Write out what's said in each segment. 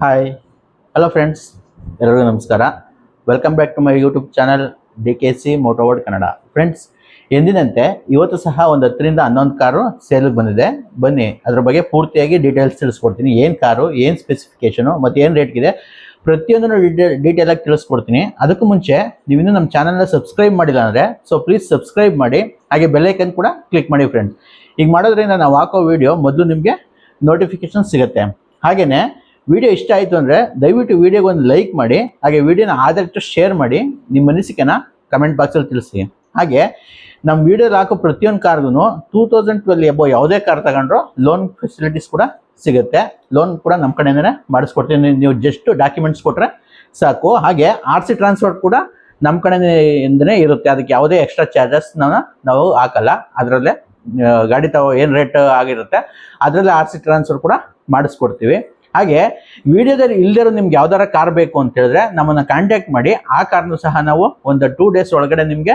Hi hello friends ಎಲ್ಲರಿಗೂ ನಮಸ್ಕಾರ. Welcome back to my YouTube channel D K C Motoworld Kannada friends ಎಂದಿನಂತೆ ಇವತ್ತು ಸಹ ಒಂದು ಹತ್ತರಿಂದ ಹನ್ನೊಂದು ಕಾರು ಸೇಲ್ಗೆ ಬಂದಿದೆ. ಬನ್ನಿ, ಅದ್ರ ಬಗ್ಗೆ ಪೂರ್ತಿಯಾಗಿ ಡೀಟೇಲ್ಸ್ ತಿಳಿಸ್ಕೊಡ್ತೀನಿ. ಏನು ಕಾರು, ಏನು ಸ್ಪೆಸಿಫಿಕೇಷನು ಮತ್ತು ಏನು ರೇಟ್ಗಿದೆ ಪ್ರತಿಯೊಂದನ್ನು ಡೀಟೇಲ್ ಡೀಟೇಲಾಗಿ ತಿಳಿಸ್ಕೊಡ್ತೀನಿ. ಅದಕ್ಕೂ ಮುಂಚೆ, ನೀವು ಇನ್ನೂ ನಮ್ಮ ಚಾನಲ್ನ ಸಬ್ಸ್ಕ್ರೈಬ್ ಮಾಡಿಲ್ಲ ಅಂದರೆ ಸೊ ಪ್ಲೀಸ್ ಸಬ್ಸ್ಕ್ರೈಬ್ ಮಾಡಿ. ಹಾಗೆ ಬೆಲ್ಲೈಕನ್ ಕೂಡ ಕ್ಲಿಕ್ ಮಾಡಿ ಫ್ರೆಂಡ್ಸ್ ಈಗ ಮಾಡೋದ್ರಿಂದ ನಾವು ಹಾಕೋ ವಿಡಿಯೋ ಮೊದಲು ನಿಮಗೆ ನೋಟಿಫಿಕೇಶನ್ ಸಿಗುತ್ತೆ. ಹಾಗೆಯೇ ವಿಡಿಯೋ ಇಷ್ಟ ಆಯಿತು ಅಂದರೆ ದಯವಿಟ್ಟು ವಿಡಿಯೋಗೆ ಒಂದು ಲೈಕ್ ಮಾಡಿ, ಹಾಗೆ ವಿಡಿಯೋನ ಆದಷ್ಟು ಶೇರ್ ಮಾಡಿ, ನಿಮ್ಮ ಅನಿಸಿಕೆನ ಕಮೆಂಟ್ ಬಾಕ್ಸಲ್ಲಿ ತಿಳಿಸಿ. ಹಾಗೆ ನಮ್ಮ ವಿಡಿಯೋದಲ್ಲಿ ಹಾಕೋ ಪ್ರತಿಯೊಂದು ಕಾರ್ಗೂ ಟೂ ತೌಸಂಡ್ ಟ್ವೆಲ್ ಎಬೋ ಯಾವುದೇ ಕಾರ್ ತಗೊಂಡ್ರು ಲೋನ್ ಫೆಸಿಲಿಟೀಸ್ ಕೂಡ ಸಿಗುತ್ತೆ. ಲೋನ್ ಕೂಡ ನಮ್ಮ ಕಡೆಯಿಂದನೇ ಮಾಡಿಸ್ಕೊಡ್ತೀನಿ. ನೀವು ಜಸ್ಟ್ ಡಾಕ್ಯುಮೆಂಟ್ಸ್ ಕೊಟ್ಟರೆ ಸಾಕು. ಹಾಗೆ ಆರ್ ಸಿ ಟ್ರಾನ್ಸ್ಫರ್ ಕೂಡ ನಮ್ಮ ಕಡೆಯಿಂದನೇ ಇರುತ್ತೆ. ಅದಕ್ಕೆ ಯಾವುದೇ ಎಕ್ಸ್ಟ್ರಾ ಚಾರ್ಜಸ್ ನಾವು ನಾವು ಹಾಕಲ್ಲ. ಅದರಲ್ಲೇ ಗಾಡಿ ತಗೋ ಏನು ರೇಟ್ ಆಗಿರುತ್ತೆ, ಅದರಲ್ಲೇ ಆರ್ ಸಿ ಟ್ರಾನ್ಸ್ಫರ್ ಕೂಡ ಮಾಡಿಸ್ಕೊಡ್ತೀವಿ. ಹಾಗೆ ವಿಡಿಯೋದಲ್ಲಿ ಇಲ್ದಿರೋ ನಿಮ್ಗೆ ಯಾವ್ದಾರ ಕಾರ್ ಬೇಕು ಅಂತ ಹೇಳಿದ್ರೆ ನಮ್ಮನ್ನ ಕಾಂಟ್ಯಾಕ್ಟ್ ಮಾಡಿ, ಆ ಕಾರ್ನು ಸಹ ನಾವು ಒಂದು ಟೂ ಡೇಸ್ ಒಳಗಡೆ ನಿಮಗೆ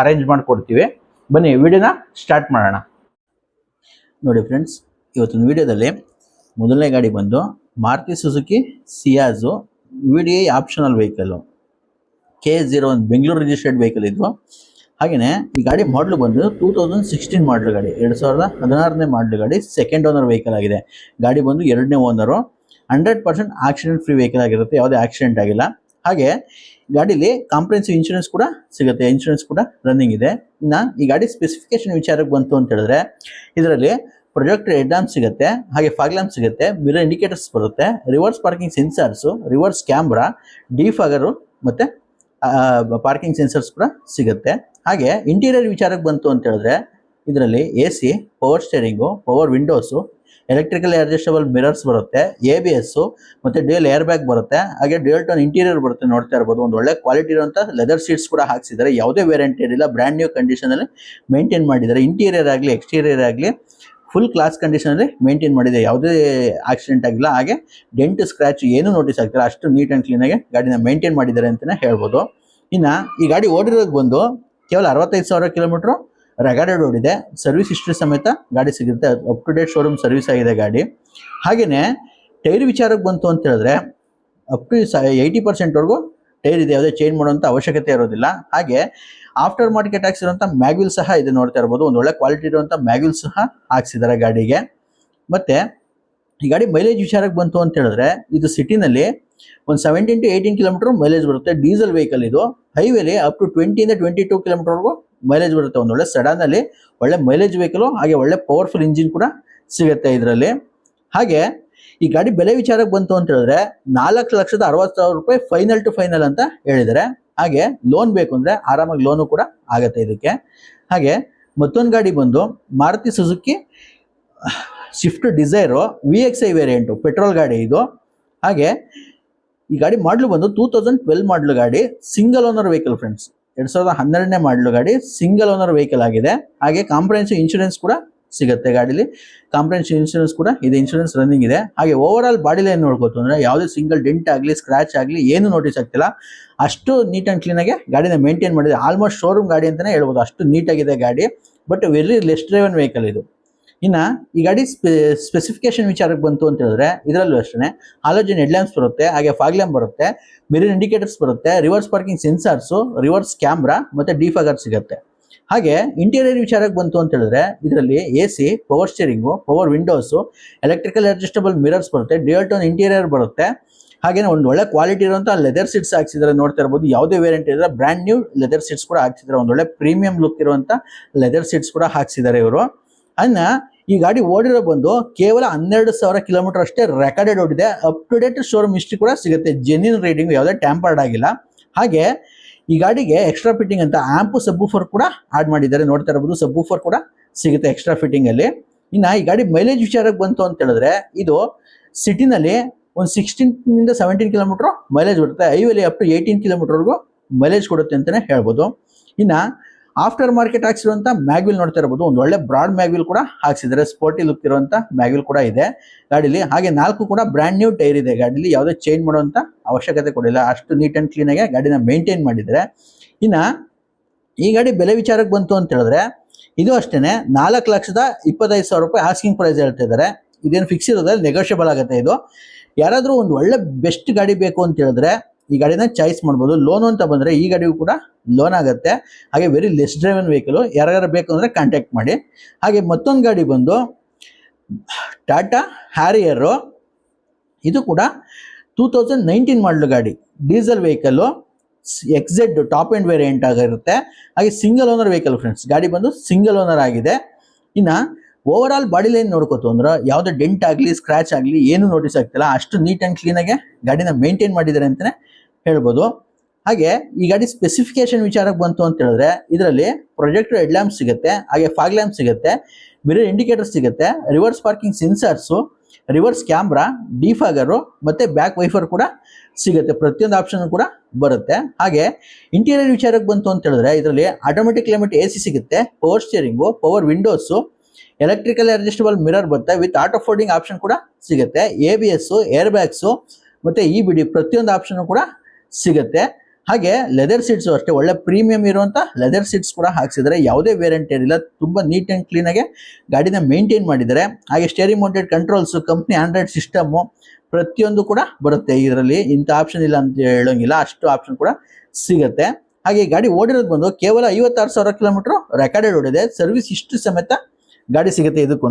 ಅರೇಂಜ್ ಮಾಡಿಕೊಡ್ತೀವಿ. ಬನ್ನಿ, ವಿಡಿಯೋನ ಸ್ಟಾರ್ಟ್ ಮಾಡೋಣ. ನೋಡಿ ಫ್ರೆಂಡ್ಸ್ ಇವತ್ತಿನ ವಿಡಿಯೋದಲ್ಲಿ ಮೊದಲನೇ ಗಾಡಿ ಬಂದು Maruti Suzuki, Ciaz V D I optional vehicle K zero ಒಂದು ಬೆಂಗಳೂರು ರಿಜಿಸ್ಟರ್ಡ್ ವೆಹಿಕಲ್ ಇದು. ಹಾಗೆಯೇ ಈ ಗಾಡಿ ಮಾಡಲು ಬಂದು ಟೂ ತೌಸಂಡ್ ಸಿಕ್ಸ್ಟೀನ್ ಮಾಡಲ್ ಗಾಡಿ, ಎರಡು ಸಾವಿರದ ಹದಿನಾರನೇ ಮಾಡಲ್ ಗಾಡಿ ಸೆಕೆಂಡ್ ಓನರ್ ವೆಹಿಕಲ್ ಆಗಿದೆ. ಗಾಡಿ ಬಂದು ಎರಡನೇ owner hundred percent accident free vehicle ಆಗಿರುತ್ತೆ, ಯಾವುದೇ ಆಕ್ಸಿಡೆಂಟ್ ಆಗಿಲ್ಲ. ಹಾಗೆ ಗಾಡೀಲಿ ಕಾಂಪ್ರೆನ್ಸಿವ್ ಇನ್ಶೂರೆನ್ಸ್ ಕೂಡ ಸಿಗುತ್ತೆ ಇನ್ಶೂರೆನ್ಸ್ ಕೂಡ ರನ್ನಿಂಗ್ ಇದೆ. ಇನ್ನು ಈ ಗಾಡಿ ಸ್ಪೆಸಿಫಿಕೇಶನ್ ವಿಚಾರಕ್ಕೆ ಬಂತು ಅಂತ ಹೇಳಿದ್ರೆ, ಇದರಲ್ಲಿ ಪ್ರೊಜೆಕ್ಟ್ ಹೆಡ್ ಸಿಗುತ್ತೆ, ಹಾಗೆ ಫಾಗ್ ಲ್ಯಾಂಪ್ ಸಿಗುತ್ತೆ ಮಿರರ್ ಇಂಡಿಕೇಟರ್ಸ್ ಬರುತ್ತೆ reverse parking sensors reverse camera defogger ಮತ್ತು ಪಾರ್ಕಿಂಗ್ ಸೆನ್ಸರ್ಸ್ ಕೂಡ ಸಿಗುತ್ತೆ. ಹಾಗೆ ಇಂಟೀರಿಯರ್ ವಿಚಾರಕ್ಕೆ ಬಂತು ಅಂತ ಹೇಳಿದ್ರೆ, ಇದರಲ್ಲಿ A C power steering power windows electrical adjustable mirrors ಬರುತ್ತೆ ಎ ಬಿ ಎಸ್ಸು ಮತ್ತು ಡ್ಯೂಯಲ್ ಏರ್ ಬ್ಯಾಗ್ ಬರುತ್ತೆ, ಹಾಗೆ ಡ್ಯೂಯಲ್ ಟೋನ್ ಇಂಟೀರಿಯರ್ ಬರುತ್ತೆ ನೋಡ್ತಾ ಇರ್ಬೋದು. ಒಂದು ಒಳ್ಳೆ ಕ್ವಾಲಿಟಿ ಇರುವಂಥ ಲೆದರ್ ಸೀಟ್ಸ್ ಕೂಡ ಹಾಕ್ಸಿದ್ದಾರೆ. ಯಾವುದೇ ವೇರಿಯಂಟ್ ಇರಲಿಲ್ಲ ಬ್ರ್ಯಾಂಡ್ ನ್ಯೂ ಕಂಡೀಷನಲ್ಲಿ ಮೇಂಟೈನ್ ಮಾಡಿದ್ದಾರೆ. ಇಂಟೀರಿಯರ್ ಆಗಲಿ ಎಕ್ಸ್ಟೀರಿಯರ್ ಆಗಲಿ ಫುಲ್ ಕ್ಲಾಸ್ ಕಂಡೀಷನಲ್ಲಿ ಮೇಂಟೈನ್ ಮಾಡಿದೆ. ಯಾವುದೇ ಆಕ್ಸಿಡೆಂಟ್ ಆಗಿಲ್ಲ. ಹಾಗೆ ಡೆಂಟ್ ಸ್ಕ್ರ್ಯಾಚ್ ಏನು ನೋಟಿಸ್ ಆಗ್ತಿಲ್ಲ. ಅಷ್ಟು ನೀಟ್ ಆ್ಯಂಡ್ ಕ್ಲೀನಾಗಿ ಗಾಡಿನ ಮೇಂಟೈನ್ ಮಾಡಿದ್ದಾರೆ ಅಂತಲೇ ಹೇಳ್ಬೋದು. ಇನ್ನು ಈ ಗಾಡಿ ಓಡಿರೋದು ಬಂದು ಕೇವಲ ಅರವತ್ತೈದು ಸಾವಿರ ಕಿಲೋಮೀಟ್ರು ರೋಡ್ ಇದೆ. ಸರ್ವಿಸ್ ಹಿಸ್ಟ್ರಿ ಸಮೇತ ಗಾಡಿ ಸಿಗುತ್ತೆ. Up to date showroom service ಆಗಿದೆ ಗಾಡಿ. ಹಾಗೆಯೇ ಟೈರ್ ವಿಚಾರಕ್ಕೆ ಬಂತು ಅಂತ ಹೇಳಿದ್ರೆ ಅಪ್ ಟು ಏಯ್ಟಿ ಪರ್ಸೆಂಟ್ವರೆಗೂ ಟೈರ್ ಇದೆ. ಯಾವುದೇ ಚೇಂಜ್ ಮಾಡುವಂಥ ಅವಶ್ಯಕತೆ ಇರೋದಿಲ್ಲ. ಹಾಗೆ ಆಫ್ಟರ್ ಮಾರ್ಕೆಟ್ ಹಾಕ್ಸಿರುವಂಥ ಮ್ಯಾಗ್ವಿಲ್ ಸಹ ಇದು ನೋಡ್ತಾ ಇರ್ಬೋದು. ಒಂದು ಒಳ್ಳೆ ಕ್ವಾಲಿಟಿ ಇರುವಂಥ ಮ್ಯಾಗ್ವಿಲ್ ಸಹ ಹಾಕ್ಸಿದ್ದಾರೆ ಗಾಡಿಗೆ. ಮತ್ತು ಈ ಗಾಡಿ ಮೈಲೇಜ್ ವಿಚಾರಕ್ಕೆ ಬಂತು ಅಂತ ಹೇಳಿದ್ರೆ ಇದು ಸಿಟಿನಲ್ಲಿ ಒಂದು seventeen to eighteen kilometre mileage ಬರುತ್ತೆ. ಡೀಸೆಲ್ ವೆಹಿಕಲ್ ಇದು. ಹೈವೇಲಿ ಅಪ್ ಟು ಟ್ವೆಂಟಿಯಿಂದ ಟ್ವೆಂಟಿ ಟೂ ಕಿಲೋಮೀಟರ್ವರೆಗೂ ಮೈಲೇಜ್ ಬರುತ್ತೆ. ಒಂದು ಒಳ್ಳೆ ಸಡನಲ್ಲಿ ಒಳ್ಳೆ ಮೈಲೇಜ್ ವೆಹಿಕಲು ಹಾಗೆ ಒಳ್ಳೆ ಪವರ್ಫುಲ್ ಇಂಜಿನ್ ಕೂಡ ಸಿಗುತ್ತೆ ಇದರಲ್ಲಿ. ಹಾಗೆ ಈ ಗಾಡಿ ಬೆಲೆ ವಿಚಾರಕ್ಕೆ ಬಂತು ಅಂತ ಹೇಳಿದ್ರೆ ನಾಲ್ಕು ಲಕ್ಷದ ಅರವತ್ತು ಸಾವಿರ ರೂಪಾಯಿ ಫೈನಲ್ ಟು ಫೈನಲ್ ಅಂತ ಹೇಳಿದರೆ ಹಾಗೆ ಲೋನ್ ಬೇಕು ಅಂದರೆ ಆರಾಮಾಗಿ ಲೋನು ಕೂಡ ಆಗುತ್ತೆ ಇದಕ್ಕೆ. ಹಾಗೆ ಮತ್ತೊಂದು ಗಾಡಿ ಬಂದು Maruti Suzuki Swift Dzire V X I variant petrol ಗಾಡಿ ಇದು. ಹಾಗೆ ಈ ಗಾಡಿ ಮಾಡಲು ಬಂದು ಟೂ ತೌಸಂಡ್ ಟ್ವೆಲ್ ಮಾಡಲು ಗಾಡಿ ಸಿಂಗಲ್ ಓನರ್ ವೆಹಿಕಲ್ ಫ್ರೆಂಡ್ಸ್ ಎರಡ್ ಸಾವಿರದ ಹನ್ನೆರಡನೇ ಮಾಡಲು ಗಾಡಿ ಸಿಂಗಲ್ ಓನರ್ ವೆಹಿಕಲ್ ಆಗಿದೆ. ಹಾಗೆ ಕಾಂಪ್ರಹೆನ್ಸಿವ್ ಇನ್ಶೂರೆನ್ಸ್ ಕೂಡ ಸಿಗುತ್ತೆ ಗಾಡಿಲಿ. ಕಾಂಪ್ರಹೆನ್ಸಿವ್ ಇನ್ಶೂರೆನ್ಸ್ ಕೂಡ ಇದೆ ಇನ್ಶೂರೆನ್ಸ್ ರನ್ನಿಂಗ್ ಇದೆ. ಹಾಗೆ ಓವರ್ ಆಲ್ ಬಾಡಿಲಿ ಏನು ನೋಡ್ಕೋತು ಅಂದ್ರೆ ಯಾವುದೇ ಸಿಂಗಲ್ ಡೆಂಟ್ ಆಗಲಿ ಸ್ಕ್ರಾಚ್ ಆಗಲಿ ಏನು ನೋಟಿಸ್ ಆಗ್ತಿಲ್ಲ. ಅಷ್ಟು ನೀಟ್ ಆ್ಯಂಡ್ ಕ್ಲೀನಾಗಿ ಗಾಡಿನ ಮೇಂಟೈನ್ ಮಾಡಿದೆ ಆಲ್ಮೋಸ್ಟ್ ಶೋರೂಮ್ ಗಾಡಿ ಅಂತಲೇ ಹೇಳ್ಬೋದು. ಅಷ್ಟು ನೀಟಾಗಿದೆ ಗಾಡಿ. But very less driven vehicle ಇದು. ಇನ್ನು ಈ ಗಾಡಿ ಸ್ಪೆ ಸ್ಪೆಸಿಫಿಕೇಶನ್ ವಿಚಾರಕ್ಕೆ ಬಂತು ಅಂತ ಹೇಳಿದ್ರೆ ಇದರಲ್ಲೂ ಅಷ್ಟೇ ಹಾಲೋಜನ್ ಹೆಡ್ಲ್ಯಾಂಪ್ಸ್ ಬರುತ್ತೆ, ಹಾಗೆ ಫಾಗ್ಲ್ಯಾಂಪ್ ಬರುತ್ತೆ ಮಿರರ್ ಇಂಡಿಕೇಟರ್ಸ್ ಬರುತ್ತೆ reverse parking sensors reverse camera ಮತ್ತು ಡಿಫಾಗರ್ ಸಿಗುತ್ತೆ. ಹಾಗೆ ಇಂಟೀರಿಯರ್ ವಿಚಾರಕ್ಕೆ ಬಂತು ಅಂತ ಹೇಳಿದ್ರೆ ಇದರಲ್ಲಿ A C power steering power windows electrical adjustable mirrors ಬರುತ್ತೆ ಡಿಯಲ್ ಟೋನ್ ಇಂಟೀರಿಯರ್ ಬರುತ್ತೆ. ಹಾಗೇನೆ ಒಂದು ಒಳ್ಳೆ ಕ್ವಾಲಿಟಿ ಇರುವಂಥ ಲೆದರ್ ಸೀಟ್ಸ್ ಹಾಕ್ಸಿದ್ರೆ ನೋಡ್ತಾ ಇರ್ಬೋದು. ಯಾವುದೇ ವೇರಿಯಂಟ್ ಇದ್ರೆ ಬ್ರ್ಯಾಂಡ್ ನ್ಯೂ ಲೆದರ್ ಸೀಟ್ಸ್ ಕೂಡ ಹಾಕ್ಸಿದ್ದಾರೆ ಒಂದು ಒಳ್ಳೆ ಪ್ರೀಮಿಯಂ ಲುಕ್ ಇರುವಂಥ ಲೆದರ್ ಸೀಟ್ಸ್ ಕೂಡ ಹಾಕ್ಸಿದ್ದಾರೆ ಇವರು. ಅನ್ನ ಈ ಗಾಡಿ ಓಡಿರೋ ಬಂದು ಕೇವಲ ಹನ್ನೆರಡು ಸಾವಿರ ಕಿಲೋಮೀಟರ್ ಅಷ್ಟೇ ರೆಕಾರ್ಡೆಡ್ ಓಡಿದೆ. Up to date showroom history ಕೂಡ ಸಿಗುತ್ತೆ. ಜೆನ್ಯೂನ್ ರೀಡಿಂಗ್ ಯಾವುದೇ ಟ್ಯಾಂಪರ್ಡ್ ಆಗಿಲ್ಲ. ಹಾಗೆ ಈ ಗಾಡಿಗೆ ಎಕ್ಸ್ಟ್ರಾ ಫಿಟ್ಟಿಂಗ್ ಅಂತ ಆ್ಯಂಪು ಸಬ್ಬೂಫರ್ ಕೂಡ ಆ್ಯಡ್ ಮಾಡಿದ್ದಾರೆ. ನೋಡ್ತಾ ಇರ್ಬೋದು ಸಬ್ಬೂಫರ್ ಕೂಡ ಸಿಗುತ್ತೆ ಎಕ್ಸ್ಟ್ರಾ ಫಿಟ್ಟಿಂಗಲ್ಲಿ ಇನ್ನು ಈ ಗಾಡಿ ಮೈಲೇಜ್ ವಿಚಾರಕ್ಕೆ ಬಂತು ಅಂತ ಹೇಳಿದ್ರೆ ಇದು ಸಿಟಿನಲ್ಲಿ ಒಂದು ಸಿಕ್ಸ್ಟೀನ್ನಿಂದ ಸೆವೆಂಟೀನ್ ಕಿಲೋಮೀಟ್ರ್ ಮೈಲೇಜ್ ಬರುತ್ತೆ. ಐವೇಲಿ ಅಪ್ ಟು ಏಯ್ಟೀನ್ ಕಿಲೋಮೀಟರ್ವರೆಗೂ ಮೈಲೇಜ್ ಕೊಡುತ್ತೆ ಅಂತಲೇ ಹೇಳ್ಬೋದು. ಇನ್ನು ಆಫ್ಟರ್ ಮಾರ್ಕೆಟ್ ಹಾಕ್ಸಿರುವಂಥ ಮ್ಯಾಗ್ವಿಲ್ ನೋಡ್ತಾ ಇರ್ಬೋದು. ಒಂದು ಒಳ್ಳೆ ಬ್ರಾಡ್ ಮ್ಯಾಗ್ವಿಲ್ ಕೂಡ ಹಾಕ್ಸಿದ್ರೆ ಸ್ಪೋರ್ಟಿ ಲುಕ್ ಇರುವಂಥ ಮ್ಯಾಗ್ವಿಲ್ ಕೂಡ ಇದೆ. ಗಾಡಿಲಿ ಹಾಗೆ ನಾಲ್ಕು ಕೂಡ ಬ್ರ್ಯಾಂಡ್ ನ್ಯೂ ಟೈರ್ ಇದೆ. ಗಾಡೀಲಿ ಯಾವುದೇ ಚೇಂಜ್ ಮಾಡುವಂಥ ಅವಶ್ಯಕತೆ ಕೊಡಿಲ್ಲ ಅಷ್ಟು ನೀಟ್ ಆ್ಯಂಡ್ ಕ್ಲೀನಾಗಿ ಗಾಡಿನ ಮೇಂಟೈನ್ ಮಾಡಿದ್ರೆ. ಇನ್ನು ಈ ಗಾಡಿ ಬೆಲೆ ವಿಚಾರಕ್ಕೆ ಬಂತು ಅಂತ ಹೇಳಿದ್ರೆ, ಇದು ಅಷ್ಟೇನೆ. ನಾಲ್ಕು ಲಕ್ಷದ ಇಪ್ಪತ್ತೈದು ಸಾವಿರ ರೂಪಾಯಿ ಆಸ್ಕಿಂಗ್ ಪ್ರೈಸ್ ಹೇಳ್ತಾ ಇದ್ದಾರೆ. ಇದೇನು ಫಿಕ್ಸ್ ಇರೋದ್ರೆ ನೆಗೋಷಿಯಬಲ್ ಆಗುತ್ತೆ ಇದು. ಯಾರಾದರೂ ಒಂದು ಒಳ್ಳೆ ಬೆಸ್ಟ್ ಗಾಡಿ ಬೇಕು ಅಂತ ಹೇಳಿದ್ರೆ ಈ ಗಾಡಿನ ಚಾಯ್ಸ್ ಮಾಡ್ಬೋದು. ಲೋನ್ ಅಂತ ಬಂದರೆ ಈ ಗಾಡಿಗೂ ಕೂಡ ಲೋನ್ ಆಗುತ್ತೆ. ಹಾಗೆ ವೆರಿ ಲೆಸ್ ಡ್ರೈವನ್ ವೆಹಿಕಲು ಯಾರ್ಯಾರು ಬೇಕು ಅಂದರೆ ಕಾಂಟ್ಯಾಕ್ಟ್ ಮಾಡಿ. ಹಾಗೆ ಮತ್ತೊಂದು ಗಾಡಿ ಬಂದು ಟಾಟಾ ಹ್ಯಾರಿಯರು ಇದು ಕೂಡ ಟೂ ತೌಸಂಡ್ ನೈನ್ಟೀನ್ ಮಾಡಲು ಗಾಡಿ. ಡೀಸೆಲ್ ವೆಹಿಕಲ್ಲು ಎಕ್ಸೆಡ್ ಟಾಪ್ ಎಂಡ್ ವೇರಿಯಂಟ್ ಆಗಿರುತ್ತೆ. ಹಾಗೆ ಸಿಂಗಲ್ ಓನರ್ ವೆಹಿಕಲ್ ಫ್ರೆಂಡ್ಸ್ ಗಾಡಿ ಬಂದು ಸಿಂಗಲ್ ಓನರ್ ಆಗಿದೆ. ಇನ್ನು ಓವರ್ ಆಲ್ ಬಾಡಿ ಲೈನ್ ನೋಡ್ಕೋತು ಅಂದ್ರೆ ಯಾವುದೇ ಡೆಂಟ್ ಆಗಲಿ ಸ್ಕ್ರಾಚ್ ಆಗಲಿ ಏನು ನೋಟಿಸ್ ಆಗ್ತಿಲ್ಲ. ಅಷ್ಟು ನೀಟ್ ಆ್ಯಂಡ್ ಕ್ಲೀನಾಗೆ ಗಾಡಿನ ಮೇಂಟೈನ್ ಮಾಡಿದ್ದಾರೆ ಅಂತಲೇ ಹೇಳ್ಬೋದು. ಹಾಗೆ ಈ ಗಾಡಿ ಸ್ಪೆಸಿಫಿಕೇಶನ್ ವಿಚಾರಕ್ಕೆ ಬಂತು ಅಂತ ಹೇಳಿದ್ರೆ, ಇದರಲ್ಲಿ ಪ್ರೊಜೆಕ್ಟರ್ ಹೆಡ್ ಲ್ಯಾಂಪ್ ಸಿಗುತ್ತೆ, ಹಾಗೆ ಫಾಗ್ ಲ್ಯಾಂಪ್ ಸಿಗುತ್ತೆ ಮಿರರ್ ಇಂಡಿಕೇಟರ್ ಸಿಗುತ್ತೆ reverse parking sensors reverse camera defogger ಮತ್ತೆ ಬ್ಯಾಕ್ ವೈಫರ್ ಕೂಡ ಸಿಗುತ್ತೆ. ಪ್ರತಿಯೊಂದು ಆಪ್ಷನ್ ಕೂಡ ಬರುತ್ತೆ. ಹಾಗೆ ಇಂಟೀರಿಯರ್ ವಿಚಾರಕ್ಕೆ ಬಂತು ಅಂತ ಹೇಳಿದ್ರೆ, ಇದರಲ್ಲಿ ಆಟೋಮೆಟಿಕ್ ಕ್ಲೈಮೇಟ್ ಎ ಸಿಗುತ್ತೆ power steering power windows electrical adjustable mirror ಬರುತ್ತೆ. ವಿತ್ ಆಟೋ ಫೋಲ್ಡಿಂಗ್ ಆಪ್ಷನ್ ಕೂಡ ಸಿಗುತ್ತೆ. A B S air bags ಮತ್ತೆ ಇ ಬಿ ಡಿ ಪ್ರತಿಯೊಂದು ಆಪ್ಷನ್ ಕೂಡ ಸಿಗುತ್ತೆ. ಹಾಗೆ ಲೆದರ್ ಸೀಟ್ಸು ಅಷ್ಟೇ, ಒಳ್ಳೆ ಪ್ರೀಮಿಯಂ ಇರುವಂಥ ಲೆದರ್ ಸೀಟ್ಸ್ ಕೂಡ ಹಾಕ್ಸಿದ್ದಾರೆ ಯಾವುದೇ ವೇರಿಯಂಟ್ ಏನಿಲ್ಲ, ತುಂಬ ನೀಟ್ ಆ್ಯಂಡ್ ಕ್ಲೀನಾಗೆ ಗಾಡಿನ ಮೇಂಟೈನ್ ಮಾಡಿದ್ದಾರೆ ಹಾಗೆ steering mounted controls company Android system ಪ್ರತಿಯೊಂದು ಕೂಡ ಬರುತ್ತೆ ಇದರಲ್ಲಿ. ಇಂಥ ಆಪ್ಷನ್ ಇಲ್ಲ ಅಂತ ಹೇಳೋಂಗಿಲ್ಲ, ಅಷ್ಟು ಆಪ್ಷನ್ ಕೂಡ ಸಿಗುತ್ತೆ. ಹಾಗೆ ಗಾಡಿ ಓಡಿರೋದು ಬಂದು ಕೇವಲ ಐವತ್ತಾರು ಸಾವಿರ ಕಿಲೋಮೀಟ್ರ್ ರೆಕಾರ್ಡೆಡ್ ಓಡಿದೆ. ಸರ್ವಿಸ್ ಇಷ್ಟು ಸಮೇತ ಗಾಡಿ ಸಿಗುತ್ತೆ ಇದಕ್ಕೂ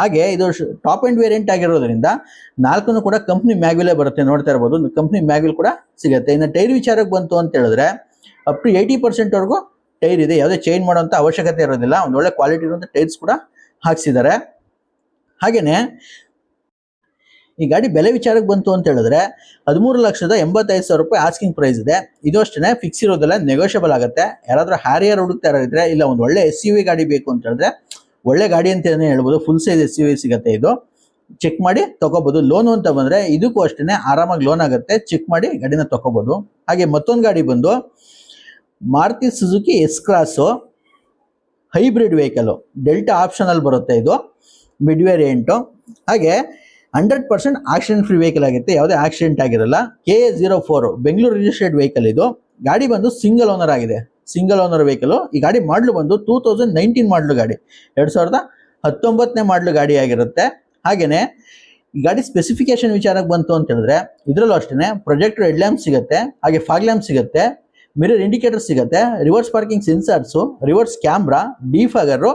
ಹಾಗೆ ಇದು ಟಾಪ್ ಆ್ಯಂಡ್ ವೇರಿಯಂಟ್ ಆಗಿರೋದ್ರಿಂದ ನಾಲ್ಕು ಕೂಡ ಕಂಪ್ನಿ ಮ್ಯಾಗ್ವಿಲೇ ಬರುತ್ತೆ, ನೋಡ್ತಾ ಇರ್ಬೋದು. ಕಂಪ್ನಿ ಮ್ಯಾಗ್ವಿಲ್ ಕೂಡ ಸಿಗುತ್ತೆ. ಇನ್ನು ಟೈರ್ ವಿಚಾರಕ್ಕೆ ಬಂತು ಅಂತ ಹೇಳಿದ್ರೆ ಅಪ್ ಟು ಏಯ್ಟಿ ಪರ್ಸೆಂಟ್ವರೆಗೂ ಟೈರ್ ಇದೆ. ಯಾವುದೇ ಚೇಂಜ್ ಮಾಡುವಂಥ ಅವಶ್ಯಕತೆ ಇರೋದಿಲ್ಲ. ಒಂದು ಒಳ್ಳೆ ಕ್ವಾಲಿಟಿ ಇರುವಂಥ ಟೈರ್ಸ್ ಕೂಡ ಹಾಕ್ಸಿದ್ದಾರೆ. ಹಾಗೆಯೇ ಈ ಗಾಡಿ ಬೆಲೆ ವಿಚಾರಕ್ಕೆ ಬಂತು ಅಂತ ಹೇಳಿದ್ರೆ ಹದಿಮೂರು ಲಕ್ಷದ ಎಂಬತ್ತೈದು ಸಾವಿರ ರೂಪಾಯಿ ಆಸ್ಕಿಂಗ್ ಪ್ರೈಸ್ ಇದೆ. ಇದು ಅಷ್ಟೇ ಫಿಕ್ಸ್ ಇರೋದಿಲ್ಲ ನೆಗೋಷಿಯಬಲ್ ಆಗುತ್ತೆ. ಯಾರಾದರೂ ಹ್ಯಾರಿಯರ್ ಹುಡುಕ್ತಾ ಇರೋದಿದ್ರೆ ಇಲ್ಲ, ಒಂದು ಒಳ್ಳೆ ಎಸ್ ಯು ವಿ ಗಾಡಿ ಬೇಕು ಅಂತ ಹೇಳಿದ್ರೆ ಒಳ್ಳೆ ಗಾಡಿ ಅಂತಲೇ ಹೇಳ್ಬೋದು full size S U V ಸಿಗುತ್ತೆ ಇದು. ಚೆಕ್ ಮಾಡಿ ತಗೋಬಹುದು ಲೋನು ಅಂತ ಬಂದ್ರೆ ಇದಕ್ಕೂ ಅಷ್ಟೇ ಆರಾಮಾಗಿ ಲೋನ್ ಆಗುತ್ತೆ. ಚೆಕ್ ಮಾಡಿ ಗಾಡಿನ ತಗೋಬಹುದು ಹಾಗೆ ಮತ್ತೊಂದು ಗಾಡಿ ಬಂದು Maruti Suzuki S cross hybrid vehicle delta ಆಪ್ಷನಲ್ಲಿ ಬರುತ್ತೆ ಇದು ಮಿಡ್ ವೇರಿಯಂಟು ಹಾಗೆ hundred percent accident free vehicle ಆಗುತ್ತೆ. ಯಾವುದೇ ಆಕ್ಸಿಡೆಂಟ್ ಆಗಿರಲ್ಲ. K A zero four Bengaluru registered vehicle ಇದು. ಗಾಡಿ ಬಂದು ಸಿಂಗಲ್ ಓನರ್ ಆಗಿದೆ. Single owner vehicle. ಈ ಗಾಡಿ ಮಾಡಲು ಬಂದು ಟೂ ತೌಸಂಡ್ ನೈನ್ಟೀನ್ ಮಾಡಲು ಗಾಡಿ. ಎರಡು ಸಾವಿರದ ಹತ್ತೊಂಬತ್ತನೇ ಮಾಡಲು ಗಾಡಿ ಆಗಿರುತ್ತೆ. ಹಾಗೆಯೇ ಈ ಗಾಡಿ ಸ್ಪೆಸಿಫಿಕೇಶನ್ ವಿಚಾರಕ್ಕೆ ಬಂತು ಅಂತ ಹೇಳಿದ್ರೆ, ಇದರಲ್ಲೂ ಅಷ್ಟೇ ಪ್ರೊಜೆಕ್ಟ್ ಹೆಡ್ ಲ್ಯಾಂಪ್ ಸಿಗುತ್ತೆ, ಹಾಗೆ ಫಾಗ್ ಲ್ಯಾಂಪ್ ಸಿಗುತ್ತೆ ಮಿರರ್ ಇಂಡಿಕೇಟರ್ ಸಿಗುತ್ತೆ reverse parking sensors reverse camera defogger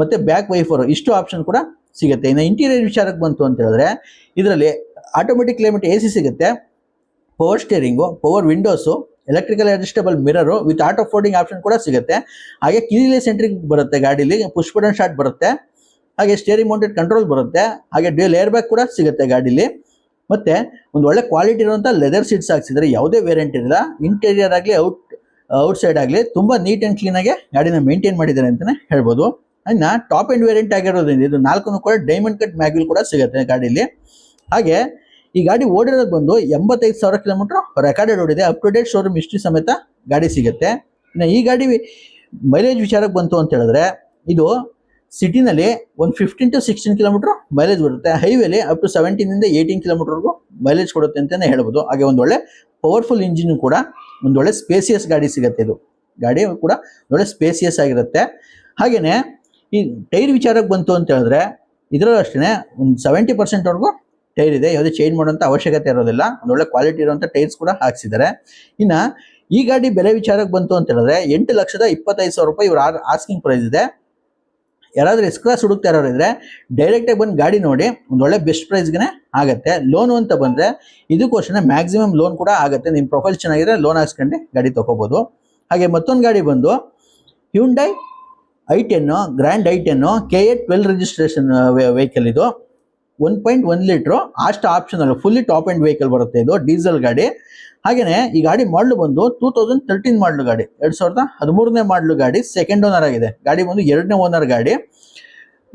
ಮತ್ತೆ ಬ್ಯಾಕ್ ವೈಫರು ಇಷ್ಟು ಆಪ್ಷನ್ ಕೂಡ ಸಿಗುತ್ತೆ. ಇನ್ನು ಇಂಟೀರಿಯರ್ ವಿಚಾರಕ್ಕೆ ಬಂತು ಅಂತ ಹೇಳಿದ್ರೆ, ಇದರಲ್ಲಿ ಆಟೋಮೆಟಿಕ್ ಕ್ಲೈಮೇಟ್ ಎ ಸಿ ಸಿಗುತ್ತೆ power steering power windows electrical adjustable mirror with auto folding option ಕೂಡ ಸಿಗುತ್ತೆ. ಹಾಗೆ ಕೀಲಿ ಸೆಂಟ್ರಿಕ್ ಬರುತ್ತೆ ಗಾಡೀಲಿ ಪುಷ್ ಬಟನ್ ಶಾರ್ಟ್ ಬರುತ್ತೆ. ಹಾಗೆ ಸ್ಟೇರಿ ಮೌಂಟೆಡ್ ಕಂಟ್ರೋಲ್ ಬರುತ್ತೆ. ಹಾಗೆ ಡ್ಯೂಲ್ ಏರ್ ಬ್ಯಾಗ್ ಕೂಡ ಸಿಗುತ್ತೆ ಗಾಡೀಲಿ. ಮತ್ತೆ ಒಂದು ಒಳ್ಳೆ ಕ್ವಾಲಿಟಿ ಇರುವಂಥ ಲೆದರ್ ಸೀಟ್ಸ್ ಹಾಕ್ಸಿದ್ರೆ ಯಾವುದೇ ವೇರಿಯಂಟ್ ಇರಲ್ಲ ಇಂಟೀರಿಯರ್ ಆಗಲಿ ಔಟ್ ಔಟ್ ಸೈಡ್ ಆಗಲಿ ತುಂಬ ನೀಟ್ ಆ್ಯಂಡ್ ಕ್ಲೀನಾಗಿ ಗಾಡಿನ ಮೇಂಟೈನ್ ಮಾಡಿದ್ದಾರೆ ಅಂತಲೇ ಹೇಳ್ಬೋದು. ಇನ್ನು ಟಾಪ್ ಆ್ಯಂಡ್ ವೇರಿಯಂಟ್ ಆಗಿರೋದ್ರಿಂದ ಇದು ನಾಲ್ಕು ಕೂಡ ಡೈಮಂಡ್ ಕಟ್ ಮ್ಯಾಗ್ವಿಲ್ ಕೂಡ ಸಿಗುತ್ತೆ ಗಾಡೀಲಿ. ಹಾಗೆ ಈ ಗಾಡಿ ಓಡಿರೋದು ಬಂದು ಎಂಬತ್ತೈದು ಸಾವಿರ ಕಿಲೋಮೀಟರ್ ರೆಕಾರ್ಡೆಡ್ ಓಡಿದೆ. Up to date showroom history ಸಮೇತ ಗಾಡಿ ಸಿಗುತ್ತೆ. ಇನ್ನು ಈ ಗಾಡಿ ಮೈಲೇಜ್ ವಿಚಾರಕ್ಕೆ ಬಂತು ಅಂತ ಹೇಳಿದ್ರೆ ಇದು ಸಿಟಿನಲ್ಲಿ ಒಂದು fifteen to sixteen kilometre mileage ಬರುತ್ತೆ. ಹೈವೇಲಿ ಅಪ್ ಟು ಸೆವೆಂಟೀನಿಂದ ಏಯ್ಟೀನ್ ಕಿಲೋಮೀಟ್ರ್ವರೆಗೂ ಮೈಲೇಜ್ ಕೊಡುತ್ತೆ ಅಂತಲೇ ಹೇಳ್ಬೋದು. ಹಾಗೆ ಒಂದು ಒಳ್ಳೆ ಪವರ್ಫುಲ್ ಇಂಜಿನ್ ಕೂಡ, ಒಂದು ಒಳ್ಳೆ ಸ್ಪೇಸಿಯಸ್ ಗಾಡಿ ಸಿಗುತ್ತೆ ಇದು. ಗಾಡಿ ಕೂಡ ಒಳ್ಳೆ ಸ್ಪೇಸಿಯಸ್ ಆಗಿರುತ್ತೆ. ಹಾಗೆಯೇ ಈ ಟೈರ್ ವಿಚಾರಕ್ಕೆ ಬಂತು ಅಂತ ಹೇಳಿದ್ರೆ ಇದರಲ್ಲೂ ಅಷ್ಟೇ ಒಂದು ಸೆವೆಂಟಿ ಪರ್ಸೆಂಟ್ವರೆಗೂ ಟೈರ್ ಇದೆ, ಯಾವುದೇ ಚೇಂಜ್ ಮಾಡುವಂಥ ಅವಶ್ಯಕತೆ ಇರೋದಿಲ್ಲ. ಒಂದೊಳ್ಳೆ ಕ್ವಾಲಿಟಿ ಇರುವಂಥ ಟೈರ್ಸ್ ಕೂಡ ಹಾಕ್ಸಿದ್ದಾರೆ. ಇನ್ನು ಈ ಗಾಡಿ ಬೆಲೆ ವಿಚಾರಕ್ಕೆ ಬಂತು ಅಂತ ಹೇಳಿದ್ರೆ ಎಂಟು ಲಕ್ಷದ ಇಪ್ಪತ್ತೈದು ಸಾವಿರ ರೂಪಾಯಿ ಇವ್ರ ಆಸ್ಕಿಂಗ್ ಪ್ರೈಸ್ ಇದೆ. ಯಾರಾದ್ರೂ ಎಸ್ ಕ್ಲಾಸ್ ಹುಡುಕ್ತಾ ಇರೋರು ಇದ್ರೆ ಡೈರೆಕ್ಟಾಗಿ ಬಂದು ಗಾಡಿ ನೋಡಿ ಒಂದೊಳ್ಳೆ ಬೆಸ್ಟ್ ಪ್ರೈಸ್ಗೆ ಆಗುತ್ತೆ. ಲೋನು ಅಂತ ಬಂದರೆ ಇದಕ್ಕೋಸ್ಕರ ಮ್ಯಾಕ್ಸಿಮಮ್ ಲೋನ್ ಕೂಡ ಆಗುತ್ತೆ. ನಿಮ್ಮ ಪ್ರೊಫೈಲ್ ಚೆನ್ನಾಗಿದ್ರೆ ಲೋನ್ ಹಾಕ್ಸ್ಕೊಂಡು ಗಾಡಿ ತೊಗೋಬೋದು. ಹಾಗೆ ಮತ್ತೊಂದು ಗಾಡಿ ಬಂದು Hyundai I ten grand I ten K A twelve registration vehicle ಇದು. ಒನ್ ಪಾಯಿಂಟ್ ಒನ್ ಲೀಟ್ರು ಅಷ್ಟು optional fully top end vehicle ಬರುತ್ತೆ ಇದು ಡೀಸೆಲ್ ಗಾಡಿ. ಹಾಗೆಯೇ ಈ ಗಾಡಿ ಮಾಡಲು ಬಂದು ಟೂ ತೌಸಂಡ್ ತರ್ಟೀನ್ ಮಾಡಲು ಗಾಡಿ. ಎರಡು ಸಾವಿರದ ಹದಿಮೂರನೇ ಮಾಡಲು ಗಾಡಿ ಸೆಕೆಂಡ್ ಓನರ್ ಆಗಿದೆ. ಗಾಡಿ ಬಂದು ಎರಡನೇ ಓನರ್ ಗಾಡಿ.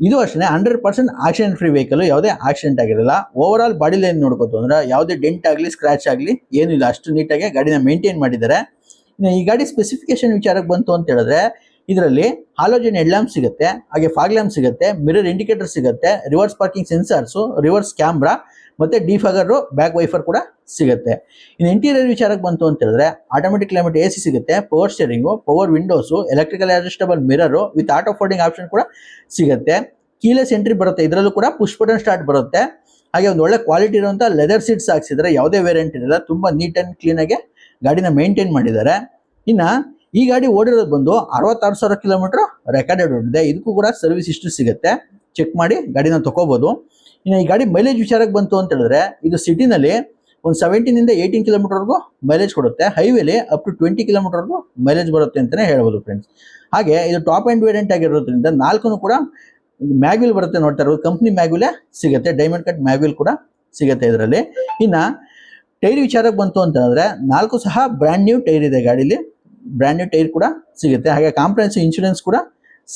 ಇದು ಅಷ್ಟೇ hundred percent accident free vehicle ಯಾವುದೇ ಆಕ್ಸಿಡೆಂಟ್ ಆಗಿರಲ್ಲ. ಓವರ್ ಆಲ್ ಬಾಡಿ ಲೈನ್ ನೋಡ್ಕೋತು ಅಂದ್ರೆ ಯಾವುದೇ ಡೆಂಟ್ ಆಗಲಿ ಸ್ಕ್ರಾಚ್ ಆಗಲಿ ಏನಿಲ್ಲ ಅಷ್ಟು ನೀಟಾಗಿ ಗಾಡಿನ ಮೇಂಟೈನ್ ಮಾಡಿದ್ದಾರೆ. ಈ ಗಾಡಿ ಸ್ಪೆಸಿಫಿಕೇಶನ್ ವಿಚಾರಕ್ಕೆ ಬಂತು ಅಂತ ಹೇಳಿದ್ರೆ ಇದರಲ್ಲಿ ಹಾಲೋಜನ್ ಹೆಡ್ ಲ್ಯಾಂಪ್ ಸಿಗುತ್ತೆ, ಹಾಗೆ ಫಾಗ್ ಲ್ಯಾಂಪ್ ಸಿಗುತ್ತೆ ಮಿರರ್ ಇಂಡಿಕೇಟರ್ ಸಿಗುತ್ತೆ reverse parking sensors reverse camera ಮತ್ತೆ ಡಿಫಾಗರು ಬ್ಯಾಕ್ ವೈಫರ್ ಕೂಡ ಸಿಗುತ್ತೆ. ಇನ್ನು ಇಂಟೀರಿಯರ್ ವಿಚಾರಕ್ಕೆ ಬಂತು ಅಂತ ಹೇಳಿದ್ರೆ ಆಟೋಮೆಟಿಕ್ ಕ್ಲೈಮೇಟ್ ಎ ಸಿ ಸಿಗುತ್ತೆ power steering power windows electrical adjustable mirror with auto folding option ಕೂಡ ಸಿಗುತ್ತೆ. ಕೀಲೆಸ್ ಎಂಟ್ರಿ ಬರುತ್ತೆ, ಇದರಲ್ಲೂ ಕೂಡ ಪುಷ್ ಬಟನ್ ಸ್ಟಾರ್ಟ್ ಬರುತ್ತೆ. ಹಾಗೆ ಒಂದು ಒಳ್ಳೆ ಕ್ವಾಲಿಟಿ ಇರುವಂಥ ಲೆದರ್ ಸೀಟ್ಸ್ ಹಾಕ್ಸಿದ್ರೆ ಯಾವುದೇ ವೇರಿಯಂಟ್ ಇರಲ್ಲ, ತುಂಬ ನೀಟ್ ಆ್ಯಂಡ್ ಕ್ಲೀನಾಗಿ ಗಾಡಿನ ಮೇಂಟೈನ್ ಮಾಡಿದ್ದಾರೆ. ಇನ್ನು ಈ ಗಾಡಿ ಓಡಿರೋದು ಬಂದು ಅರವತ್ತಾರು ಸಾವಿರ ಕಿಲೋಮೀಟರ್ ರೆಕಾರ್ಡೆಡ್ ಓಡಿದೆ ಇದಕ್ಕೂ ಕೂಡ ಸರ್ವಿಸ್ ಇಷ್ಟು ಸಿಗುತ್ತೆ. ಚೆಕ್ ಮಾಡಿ ಗಾಡಿನ ತಗೋಬೋದು. ಇನ್ನು ಈ ಗಾಡಿ ಮೈಲೇಜ್ ವಿಚಾರಕ್ಕೆ ಬಂತು ಅಂತ ಹೇಳಿದ್ರೆ, ಇದು ಸಿಟಿನಲ್ಲಿ ಒಂದು ಸೆವೆಂಟೀನಿಂದ ಏಯ್ಟೀನ್ ಕಿಲೋಮೀಟರ್ವರೆಗೂ ಮೈಲೇಜ್ ಕೊಡುತ್ತೆ. ಹೈವೇಲಿ ಅಪ್ ಟು ಟ್ವೆಂಟಿ ಕಿಲೋಮೀಟರ್ವರೆಗೂ ಮೈಲೇಜ್ ಬರುತ್ತೆ ಅಂತಲೇ ಹೇಳ್ಬೋದು ಫ್ರೆಂಡ್ಸ್ ಹಾಗೆ ಇದು ಟಾಪ್ ಆ್ಯಂಡ್ ವೇರಿಯಂಟ್ ಆಗಿರೋದ್ರಿಂದ ನಾಲ್ಕು ಕೂಡ ಮ್ಯಾಗ್ವಿಲ್ ಬರುತ್ತೆ ನೋಡ್ತಾ ಇರೋದು. ಕಂಪ್ನಿ ಮ್ಯಾಗ್ವಿಲೇ ಸಿಗುತ್ತೆ. ಡೈಮಂಡ್ ಕಟ್ ಮ್ಯಾಗ್ವಿಲ್ ಕೂಡ ಸಿಗುತ್ತೆ ಇದರಲ್ಲಿ. ಇನ್ನು ಟೈರ್ ವಿಚಾರಕ್ಕೆ ಬಂತು ಅಂತಂದರೆ ನಾಲ್ಕು ಸಹ ಬ್ರ್ಯಾಂಡ್ ನ್ಯೂ ಟೈರ್ ಇದೆ ಗಾಡೀಲಿ. ಬ್ರ್ಯಾಂಡ್ ನ್ಯೂ ಟೈರ್ ಕೂಡ ಸಿಗುತ್ತೆ. ಹಾಗೆ ಕಾಂಪ್ರಹೆನ್ಸಿವ್ ಇನ್ಶೂರೆನ್ಸ್ ಕೂಡ